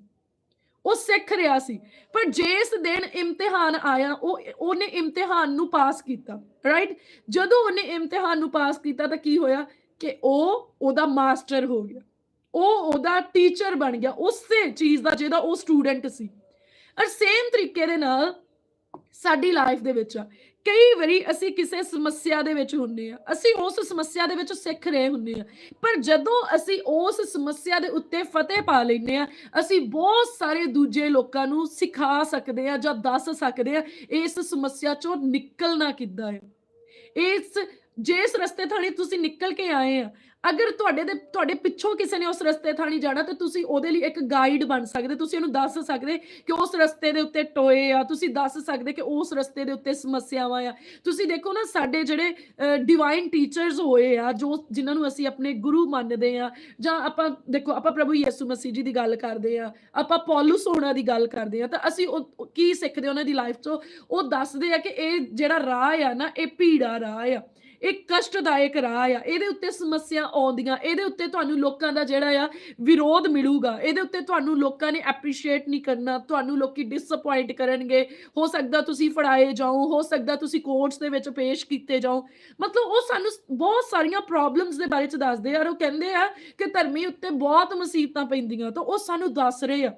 A: ਉਹ ਸਿੱਖ ਰਿਹਾ ਸੀ। ਪਰ ਜਿਸ ਦਿਨ ਇਮਤਿਹਾਨ ਆਇਆ, ਉਹ, ਉਹਨੇ ਇਮਤਿਹਾਨ ਨੂੰ ਪਾਸ ਕੀਤਾ ਰਾਈਟ ਜਦੋਂ ਉਹਨੇ ਇਮਤਿਹਾਨ ਨੂੰ ਪਾਸ ਕੀਤਾ ਤਾਂ ਕੀ ਹੋਇਆ ਕਿ ਉਹ, ਉਹਦਾ ਮਾਸਟਰ ਹੋ ਗਿਆ। ਉਹ ਉਹਦਾ ਟੀਚਰ ਬਣ ਗਿਆ, ਉਸੇ ਚੀਜ਼ ਦਾ ਜਿਹਦਾ ਉਹ ਸਟੂਡੈਂਟ ਸੀ। ਔਰ ਸੇਮ ਤਰੀਕੇ ਦੇ ਨਾਲ ਸਾਡੀ ਲਾਈਫ ਦੇ ਵਿੱਚ ਆ ਕਈ ਵਾਰੀ ਅਸੀਂ ਕਿਸੇ ਸਮੱਸਿਆ ਦੇ ਵਿੱਚ ਹੁੰਨੇ ਆ ਅਸੀਂ ਉਸ ਸਮੱਸਿਆ ਦੇ ਵਿੱਚ ਸਿੱਖ ਰਹੇ ਹੁੰਨੇ ਆ ਪਰ ਜਦੋਂ ਅਸੀਂ ਉਸ ਸਮੱਸਿਆ ਦੇ ਉੱਤੇ ਫਤਿਹ ਪਾ ਲੈਨੇ ਆ ਅਸੀਂ ਬਹੁਤ ਸਾਰੇ ਦੂਜੇ ਲੋਕਾਂ ਨੂੰ ਸਿਖਾ ਸਕਦੇ ਆ ਜਾਂ ਦੱਸ ਸਕਦੇ ਆ ਇਸ ਸਮੱਸਿਆ ਚੋਂ ਨਿਕਲਣਾ ਕਿੱਦਾਂ ਹੈ। ਇਸ, ਜਿਸ ਰਸਤੇ ਥਾਣੀ ਤੁਸੀਂ ਨਿਕਲ ਕੇ ਆਏ ਆ ਅਗਰ ਤੁਹਾਡੇ ਦੇ, ਤੁਹਾਡੇ ਪਿੱਛੋਂ ਕਿਸੇ ਨੇ ਉਸ ਰਸਤੇ ਥਾਣੀ ਜਾਣਾ, ਤਾਂ ਤੁਸੀਂ ਉਹਦੇ ਲਈ ਇੱਕ ਗਾਈਡ ਬਣ ਸਕਦੇ, ਤੁਸੀਂ ਉਹਨੂੰ ਦੱਸ ਸਕਦੇ ਕਿ ਉਸ ਰਸਤੇ ਦੇ ਉੱਤੇ ਟੋਏ ਆ, ਤੁਸੀਂ ਦੱਸ ਸਕਦੇ ਕਿ ਉਸ ਰਸਤੇ ਦੇ ਉੱਤੇ ਸਮੱਸਿਆਵਾਂ ਆ। ਤੁਸੀਂ ਦੇਖੋ ਨਾ, ਸਾਡੇ ਜਿਹੜੇ ਡਿਵਾਈਨ ਟੀਚਰਸ ਹੋਏ ਆ, ਜੋ ਜਿਨ੍ਹਾਂ ਨੂੰ ਅਸੀਂ ਆਪਣੇ ਗੁਰੂ ਮੰਨਦੇ ਆ, ਜਾਂ ਆਪਾਂ ਦੇਖੋ, ਆਪਾਂ ਪ੍ਰਭੂ ਯਿਸੂ ਮਸੀਹ ਜੀ ਦੀ ਗੱਲ ਕਰਦੇ ਆ, ਆਪਾਂ ਪੌਲੁਸ ਹੋਣਾ ਦੀ ਗੱਲ ਕਰਦੇ ਆ, ਤਾਂ ਅਸੀਂ ਉਹ ਕੀ ਸਿੱਖਦੇ ਉਹਨਾਂ ਦੀ ਲਾਈਫ ਤੋਂ ਉਹ ਦੱਸਦੇ ਆ ਕਿ ਇਹ ਜਿਹੜਾ ਰਾਹ ਆ ਨਾ, ਇਹ ਭੀੜਾ ਰਾਹ ਆ। ਇਹ ਕਸ਼ਟਦਾਇਕ ਰਾਹ ਆ। ਇਹਦੇ ਉੱਤੇ ਸਮੱਸਿਆ ਆਉਂਦੀਆਂ। ਇਹਦੇ ਉੱਤੇ ਤੁਹਾਨੂੰ ਲੋਕਾਂ ਦਾ ਜਿਹੜਾ ਆ, ਵਿਰੋਧ ਮਿਲੂਗਾ। ਇਹਦੇ ਉੱਤੇ ਤੁਹਾਨੂੰ ਲੋਕਾਂ ਨੇ ਐਪਰੀਸ਼ੀਏਟ ਨਹੀਂ ਕਰਨਾ। ਤੁਹਾਨੂੰ ਲੋਕੀ ਡਿਸਪਾਇੰਟ ਕਰਨਗੇ। ਹੋ ਸਕਦਾ ਤੁਸੀਂ ਫੜਾਏ ਜਾਓ। ਹੋ ਸਕਦਾ ਤੁਸੀਂ ਕੋਰਟਸ ਦੇ ਵਿੱਚ ਪੇਸ਼ ਕੀਤੇ ਜਾਓ। ਮਤਲਬ ਉਹ ਸਾਨੂੰ ਬਹੁਤ ਸਾਰੀਆਂ ਪ੍ਰੋਬਲਮਸ ਦੇ ਬਾਰੇ ਚ ਦੱਸਦੇ ਆ ਔਰ ਉਹ ਕਹਿੰਦੇ ਆ ਕਿ ਧਰਮੀ ਉੱਤੇ ਬਹੁਤ ਮੁਸੀਬਤਾਂ ਪੈਂਦੀਆਂ। ਤਾਂ ਉਹ ਸਾਨੂੰ ਦੱਸ ਰਹੇ ਆ।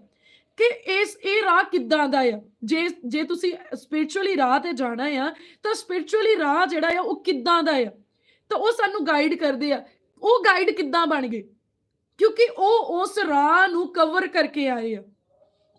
A: ਕਿ ਇਸ, ਇਹ ਰਾਹ ਕਿੱਦਾਂ ਦਾ ਆ? ਜੇ ਜੇ ਤੁਸੀਂ ਸਪਿਰਚੁਅਲੀ ਰਾਹ ਤੇ ਜਾਣਾ ਆ, ਤਾਂ ਸਪਿਰਚੁਅਲੀ ਰਾਹ ਜਿਹੜਾ ਆ, ਉਹ ਕਿੱਦਾਂ ਦਾ ਆ? ਤਾਂ ਉਹ ਸਾਨੂੰ ਗਾਈਡ ਕਰਦੇ ਆ। ਉਹ ਗਾਈਡ ਕਿੱਦਾਂ ਬਣ ਗਏ? ਕਿਉਂਕਿ ਉਹ ਉਸ ਰਾਹ ਨੂੰ ਕਵਰ ਕਰਕੇ ਆਏ ਆ।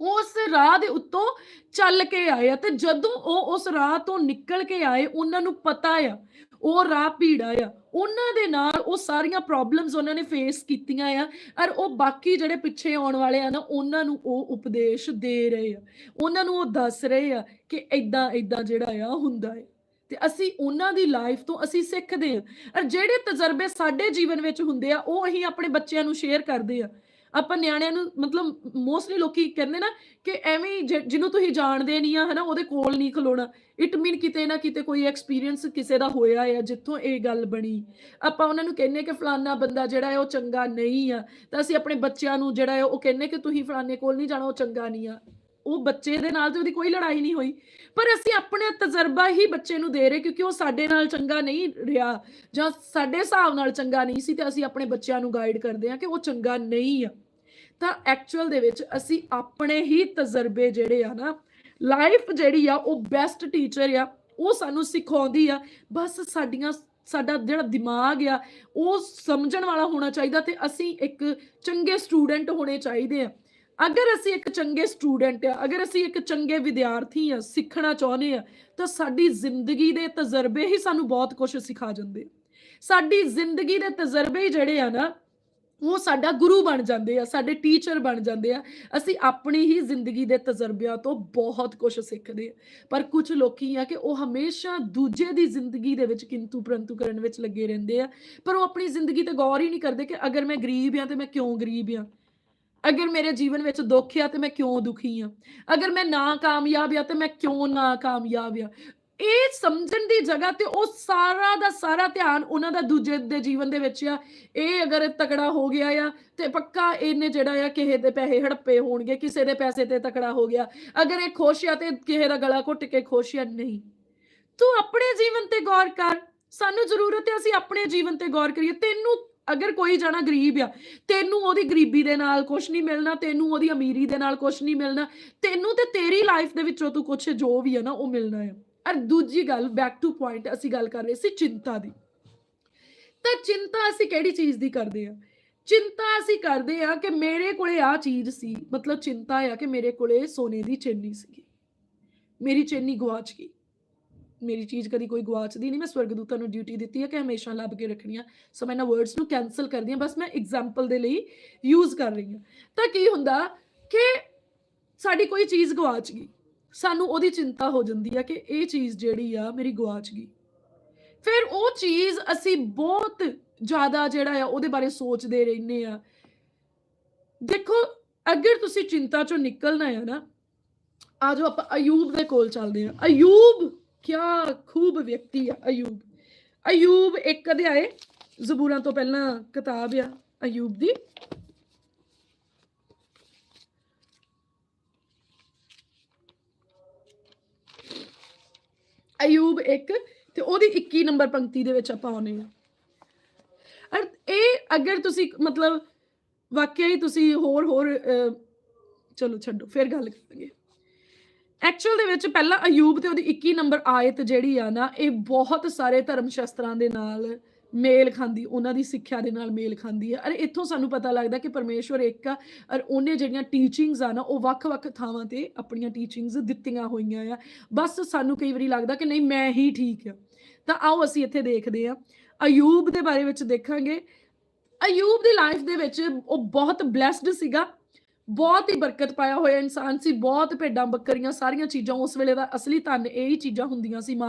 A: ਉਸ ਰਾਹ ਦੇ ਉੱਤੋਂ ਚੱਲ ਕੇ ਆਏ ਆ। ਤੇ ਜਦੋਂ ਉਹ ਉਸ ਰਾਹ ਤੋਂ ਨਿਕਲ ਕੇ ਆਏ, ਉਹਨਾਂ ਨੂੰ ਪਤਾ ਆ, ਉਹ ਰਾਹ ਭੀੜਾ ਆ। ਉਹਨਾਂ ਦੇ ਨਾਲ ਉਹ ਸਾਰੀਆਂ ਪ੍ਰੋਬਲਮਸ ਉਹਨਾਂ ਨੇ ਫੇਸ ਕੀਤੀਆਂ ਆ, ਔਰ ਉਹ ਬਾਕੀ ਜਿਹੜੇ ਪਿੱਛੇ ਆਉਣ ਵਾਲੇ ਆ ਨਾ, ਉਹਨਾਂ ਨੂੰ ਉਹ ਉਪਦੇਸ਼ ਦੇ ਰਹੇ ਆ। ਉਹਨਾਂ ਨੂੰ ਉਹ ਦੱਸ ਰਹੇ ਆ ਕਿ ਇਦਾਂ ਇਦਾਂ ਜਿਹੜਾ ਆ ਹੁੰਦਾ ਹੈ ਤੇ ਅਸੀਂ ਉਹਨਾਂ ਦੀ ਲਾਈਫ ਤੋਂ ਅਸੀਂ ਸਿੱਖਦੇ ਆ। ਔਰ ਜਿਹੜੇ ਤਜਰਬੇ ਸਾਡੇ ਜੀਵਨ ਵਿੱਚ ਹੁੰਦੇ ਆ, ਉਹ ਅਸੀਂ ਆਪਣੇ ਬੱਚਿਆਂ ਨੂੰ ਸ਼ੇਅਰ ਕਰਦੇ ਆ। ਆਪਾਂ ਨਿਆਣਿਆਂ ਨੂੰ ਮਤਲਬ ਮੋਸਟਲੀ ਲੋਕੀ ਕਹਿੰਦੇ ਨਾ ਕਿ ਐਵੇਂ ਹੀ ਜਿਹਨੂੰ ਤੁਸੀਂ ਜਾਣਦੇ ਨਹੀਂ ਆ, ਹਨਾ, ਉਹਦੇ ਕੋਲ ਨਹੀਂ ਖਲੋਣਾ। ਇਟ ਮੀਨ ਕਿਤੇ ਨਾ ਕਿਤੇ ਕੋਈ ਐਕਸਪੀਰੀਅੰਸ ਕਿਸੇ ਦਾ ਹੋਇਆ ਆ, ਜਿੱਥੋਂ ਇਹ ਗੱਲ ਬਣੀ। ਆਪਾਂ ਉਹਨਾਂ ਨੂੰ ਕਹਿੰਨੇ ਕਿ ਫਲਾਨਾ ਬੰਦਾ ਜਿਹੜਾ ਹੈ ਉਹ ਚੰਗਾ ਨਹੀਂ ਆ। ਤਾਂ ਅਸੀਂ ਆਪਣੇ ਬੱਚਿਆਂ ਨੂੰ ਜਿਹੜਾ ਹੈ ਉਹ ਕਹਿੰਨੇ ਕਿ ਤੁਸੀਂ ਫਲਾਨੇ ਕੋਲ ਨਹੀਂ ਜਾਣਾ, ਉਹ ਚੰਗਾ ਨਹੀਂ ਆ। ਉਹ ਬੱਚੇ ਦੇ ਨਾਲ ਤੇ ਉਹਦੀ ਕੋਈ ਲੜਾਈ ਨਹੀਂ ਹੋਈ। ਪਰ ਅਸੀਂ ਆਪਣਾ ਤਜਰਬਾ ਹੀ ਬੱਚੇ ਨੂੰ ਦੇ ਰਹੇ, ਕਿਉਂਕਿ ਉਹ ਸਾਡੇ ਨਾਲ ਚੰਗਾ ਨਹੀਂ ਰਿਹਾ, ਜਾਂ ਸਾਡੇ ਹਿਸਾਬ ਨਾਲ ਚੰਗਾ ਨਹੀਂ ਸੀ, ਤੇ ਅਸੀਂ ਆਪਣੇ ਬੱਚਿਆਂ ਨੂੰ ਗਾਈਡ ਕਰਦੇ ਹਾਂ ਕਿ ਉਹ ਚੰਗਾ ਨਹੀਂ ਆ। ਤਾਂ ਐਕਚੁਅਲ ਦੇ ਵਿੱਚ ਅਸੀਂ ਆਪਣੇ ਹੀ ਤਜਰਬੇ ਜਿਹੜੇ ਆ ਨਾ ਲਾਈਫ ਜਿਹੜੀ ਆ ਉਹ ਬੈਸਟ ਟੀਚਰ ਆ, ਉਹ ਸਾਨੂੰ ਸਿਖਾਉਂਦੀ ਆ ਬਸ ਸਾਡੀਆਂ, ਸਾਡਾ ਜਿਹੜਾ ਦਿਮਾਗ ਆ, ਉਹ ਸਮਝਣ ਵਾਲਾ ਹੋਣਾ ਚਾਹੀਦਾ ਤੇ ਅਸੀਂ ਇੱਕ ਚੰਗੇ ਸਟੂਡੈਂਟ ਹੋਣੇ ਚਾਹੀਦੇ ਆ ਅਗਰ ਅਸੀਂ ਇੱਕ ਚੰਗੇ ਸਟੂਡੈਂਟ ਆ, ਅਗਰ ਅਸੀਂ ਇੱਕ ਚੰਗੇ ਵਿਦਿਆਰਥੀ ਆ, ਸਿੱਖਣਾ ਚਾਹੁੰਦੇ ਆ, ਤਾਂ ਸਾਡੀ ਜ਼ਿੰਦਗੀ ਦੇ ਤਜਰਬੇ ਹੀ ਸਾਨੂੰ ਬਹੁਤ ਕੁਝ ਸਿਖਾ ਜਾਂਦੇ ਆ। ਸਾਡੀ ਜ਼ਿੰਦਗੀ ਦੇ ਤਜਰਬੇ ਹੀ ਜਿਹੜੇ ਆ ਨਾ ਉਹ ਸਾਡਾ ਗੁਰੂ ਬਣ ਜਾਂਦੇ ਆ, ਸਾਡੇ ਟੀਚਰ ਬਣ ਜਾਂਦੇ ਆ। ਅਸੀਂ ਆਪਣੀ ਹੀ ਜ਼ਿੰਦਗੀ ਦੇ ਤਜਰਬਿਆਂ ਤੋਂ ਬਹੁਤ ਕੁਝ ਸਿੱਖਦੇ ਆ। ਪਰ ਕੁਝ ਲੋਕੀ ਆ ਕਿ ਉਹ ਹਮੇਸ਼ਾ ਦੂਜੇ ਦੀ ਜ਼ਿੰਦਗੀ ਦੇ ਵਿੱਚ ਕਿੰਤੂ ਪ੍ਰੰਤੂ ਕਰਨ ਵਿੱਚ ਲੱਗੇ ਰਹਿੰਦੇ ਆ। ਪਰ ਉਹ ਆਪਣੀ ਜ਼ਿੰਦਗੀ ਤੇ ਗੌਰ ਹੀ ਨਹੀਂ ਕਰਦੇ ਕਿ ਅਗਰ ਮੈਂ ਗਰੀਬ ਆ ਤੇ ਮੈਂ ਕਿਉਂ ਗਰੀਬ ਆ? ਅਗਰ ਮੇਰੇ ਜੀਵਨ ਵਿੱਚ ਦੁੱਖ ਆ ਤੇ ਮੈਂ ਕਿਉਂ ਦੁਖੀ ਆ? ਅਗਰ ਮੈਂ ਨਾ ਕਾਮਯਾਬ ਆ ਤੇ ਮੈਂ ਕਿਉਂ ਨਾ ਕਾਮਯਾਬ ਆ? ਇਹ ਸਮਝਣ ਦੀ ਜਗ੍ਹਾ ਤੇ ਉਹ ਸਾਰਾ ਦਾ ਸਾਰਾ ਧਿਆਨ ਉਹਨਾਂ ਦਾ ਦੂਜੇ ਦੇ ਜੀਵਨ ਦੇ ਵਿੱਚ ਆ। ਇਹ ਅਗਰ ਤਕੜਾ ਹੋ ਗਿਆ ਆ ਤੇ ਪੱਕਾ ਇਹਨੇ ਜਿਹੜਾ ਆ ਕਿਸੇ ਦੇ ਪੈਸੇ ਹੜੱਪੇ ਹੋਣਗੇ, ਕਿਸੇ ਦੇ ਪੈਸੇ ਤੇ ਤਕੜਾ ਹੋ ਗਿਆ। ਅਗਰ ਇਹ ਖੁਸ਼ ਆ ਤੇ ਕਿਸੇ ਦਾ ਗਲਾ ਘੁੱਟ ਕੇ ਖੁਸ਼ ਆ, ਨਹੀਂ। ਤੂੰ ਆਪਣੇ ਜੀਵਨ ਤੇ ਗੌਰ ਕਰ। ਸਾਨੂੰ ਜ਼ਰੂਰਤ ਹੈ ਅਸੀਂ ਆਪਣੇ ਜੀਵਨ ਤੇ ਗੌਰ ਕਰੀਏ। ਤੈਨੂੰ ਅਗਰ ਕੋਈ ਜਣਾ ਗਰੀਬ ਆ, ਤੈਨੂੰ ਉਹਦੀ ਗਰੀਬੀ ਦੇ ਨਾਲ ਕੁਝ ਨਹੀਂ ਮਿਲਣਾ, ਤੈਨੂੰ ਉਹਦੀ ਅਮੀਰੀ ਦੇ ਨਾਲ ਕੁਝ ਨਹੀਂ ਮਿਲਣਾ, ਤੈਨੂੰ ਤੇ ਤੇਰੀ ਲਾਈਫ ਦੇ ਵਿੱਚੋਂ ਤੂੰ ਕੁਝ ਜੋ ਵੀ ਆ ਨਾ, ਉਹ ਮਿਲਣਾ ਹੈ ਔਰ ਦੂਜੀ ਗੱਲ ਬੈਕ ਟੂ ਪੁਆਇੰਟ ਅਸੀਂ ਗੱਲ ਕਰ ਰਹੇ ਸੀ ਚਿੰਤਾ ਦੀ। ਤਾਂ ਚਿੰਤਾ ਅਸੀਂ ਕਿਹੜੀ ਚੀਜ਼ ਦੀ ਕਰਦੇ ਆ ਚਿੰਤਾ ਅਸੀਂ ਕਰਦੇ ਆ ਕਿ ਮੇਰੇ ਕੋਲੇ ਆ ਚੀਜ਼ ਸੀ। ਮਤਲਬ ਚਿੰਤਾ ਆ ਕਿ ਮੇਰੇ ਕੋਲੇ ਸੋਨੇ ਦੀ ਚੈਨੀ ਸੀ ਮੇਰੀ ਚੈਨੀ ਗਵਾਚ ਗਈ। ਮੇਰੀ ਚੀਜ਼ ਕਦੀ ਕੋਈ ਗਵਾਚਦੀ ਨਹੀਂ। ਮੈਂ ਸਵਰਗਦੂਤਾਂ ਨੂੰ ਡਿਊਟੀ ਦਿੱਤੀ ਹੈ ਕਿ ਹਮੇਸ਼ਾ ਲੱਭ ਕੇ ਰੱਖਣੀ ਆ। ਸੋ ਮੈਂ ਇਹਨਾਂ ਵਰਡਸ ਨੂੰ ਕੈਨਸਲ ਕਰਦੀ ਹਾਂ। ਬਸ ਮੈਂ ਐਗਜ਼ਾਮਪਲ ਦੇ ਲਈ ਯੂਜ਼ ਕਰ ਰਹੀ ਹਾਂ। ਤਾਂ ਕੀ ਹੁੰਦਾ ਕਿ ਸਾਡੀ ਕੋਈ ਚੀਜ਼ ਗਵਾਚ ਗਈ। ਸਾਨੂੰ ਉਹਦੀ ਚਿੰਤਾ ਹੋ ਜਾਂਦੀ ਆ ਕਿ ਇਹ ਚੀਜ਼ ਜਿਹੜੀ ਆ ਮੇਰੀ ਗਵਾਚ ਗਈ। ਫਿਰ ਉਹ ਚੀਜ਼ ਅਸੀਂ ਬਹੁਤ ਜ਼ਿਆਦਾ ਜਿਹੜਾ ਆ ਉਹਦੇ ਬਾਰੇ ਸੋਚਦੇ ਰਹਿੰਦੇ ਆ। ਦੇਖੋ, ਅਗਰ ਤੁਸੀਂ ਚਿੰਤਾ ਚੋਂ ਨਿਕਲਣਾ ਹੈ ਨਾ, ਆ ਜਾਓ ਆਪਾਂ ਅਯੂਬ ਦੇ ਕੋਲ ਚੱਲਦੇ ਆ। ਅਯੂਬ, ਕਿਆ ਖੂਬ ਵਿਅਕਤੀ ਆ, ਅਯੂਬ। ਅਯੂਬ ਇੱਕ ਅਧਿਆਏ ਜ਼ਬੂਰਾਂ ਤੋਂ ਪਹਿਲਾਂ ਕਿਤਾਬ ਆ ਅਯੂਬ ਦੀ। ਅਯੂਬ ਇੱਕ ਤੇ ਉਹਦੀ 21 ਨੰਬਰ ਪੰਕਤੀ ਦੇ ਵਿੱਚ ਆਪਾਂ ਆਉਨੇ ਆ ਅਰ ਇਹ ਅਗਰ ਤੁਸੀਂ ਮਤਲਬ ਵਾਕਿਆ ਹੀ ਤੁਸੀਂ ਹੋਰ ਹੋਰ ਚਲੋ ਛੱਡੋ, ਫਿਰ ਗੱਲ ਕਰਾਂਗੇ। ਐਕਚੁਅਲ ਦੇ ਵਿੱਚ ਪਹਿਲਾਂ ਅਯੂਬ ਤੇ ਉਹਦੀ 21 ਨੰਬਰ ਆਇਤ ਜਿਹੜੀ ਆ ਨਾ, ਇਹ ਬਹੁਤ ਸਾਰੇ ਧਰਮ ਸ਼ਾਸਤਰਾਂ ਦੇ ਨਾਲ ਮੇਲ ਖਾਂਦੀ, ਉਹਨਾਂ ਦੀ ਸਿੱਖਿਆ ਦੇ ਨਾਲ ਮੇਲ ਖਾਂਦੀ ਹੈ। ਅਰੇ ਇੱਥੋਂ ਸਾਨੂੰ ਪਤਾ ਲੱਗਦਾ ਕਿ ਪਰਮੇਸ਼ਵਰ ਇੱਕ ਆ ਔਰ ਉਹਨੇ ਜਿਹੜੀਆਂ ਟੀਚਿੰਗਸ ਆ ਨਾ, ਉਹ ਵੱਖ-ਵੱਖ ਥਾਵਾਂ ਤੇ ਆਪਣੀਆਂ ਟੀਚਿੰਗਸ ਦਿੱਤੀਆਂ ਹੋਈਆਂ ਆ। ਬਸ ਸਾਨੂੰ ਕਈ ਵਾਰੀ ਲੱਗਦਾ ਕਿ ਨਹੀਂ, ਮੈਂ ਹੀ ਠੀਕ ਆ। ਤਾਂ ਆਓ ਅਸੀਂ ਇੱਥੇ ਦੇਖਦੇ ਆ ਅਯੂਬ ਦੇ ਬਾਰੇ ਵਿੱਚ ਦੇਖਾਂਗੇ। ਅਯੂਬ ਦੀ ਲਾਈਫ ਦੇ ਵਿੱਚ ਉਹ ਬਹੁਤ ਬlesed ਸੀਗਾ। ਬਹੁਤ ਹੀ ਬਰਕਤ ਪਾਇਆ ਹੋਇਆ ਇਨਸਾਨ ਸੀ। ਬਹੁਤ ਭੇਡਾਂ ਬੱਕਰੀਆਂ, ਸਾਰੀਆਂ ਚੀਜ਼ਾਂ ਉਸ ਵੇਲੇ ਦਾ ਅਸਲੀ ਧਨ, ਇਹ ਹੀ ਚੀਜ਼ਾਂ ਹੁੰਦੀਆਂ ਸੀ। ਮਾਂ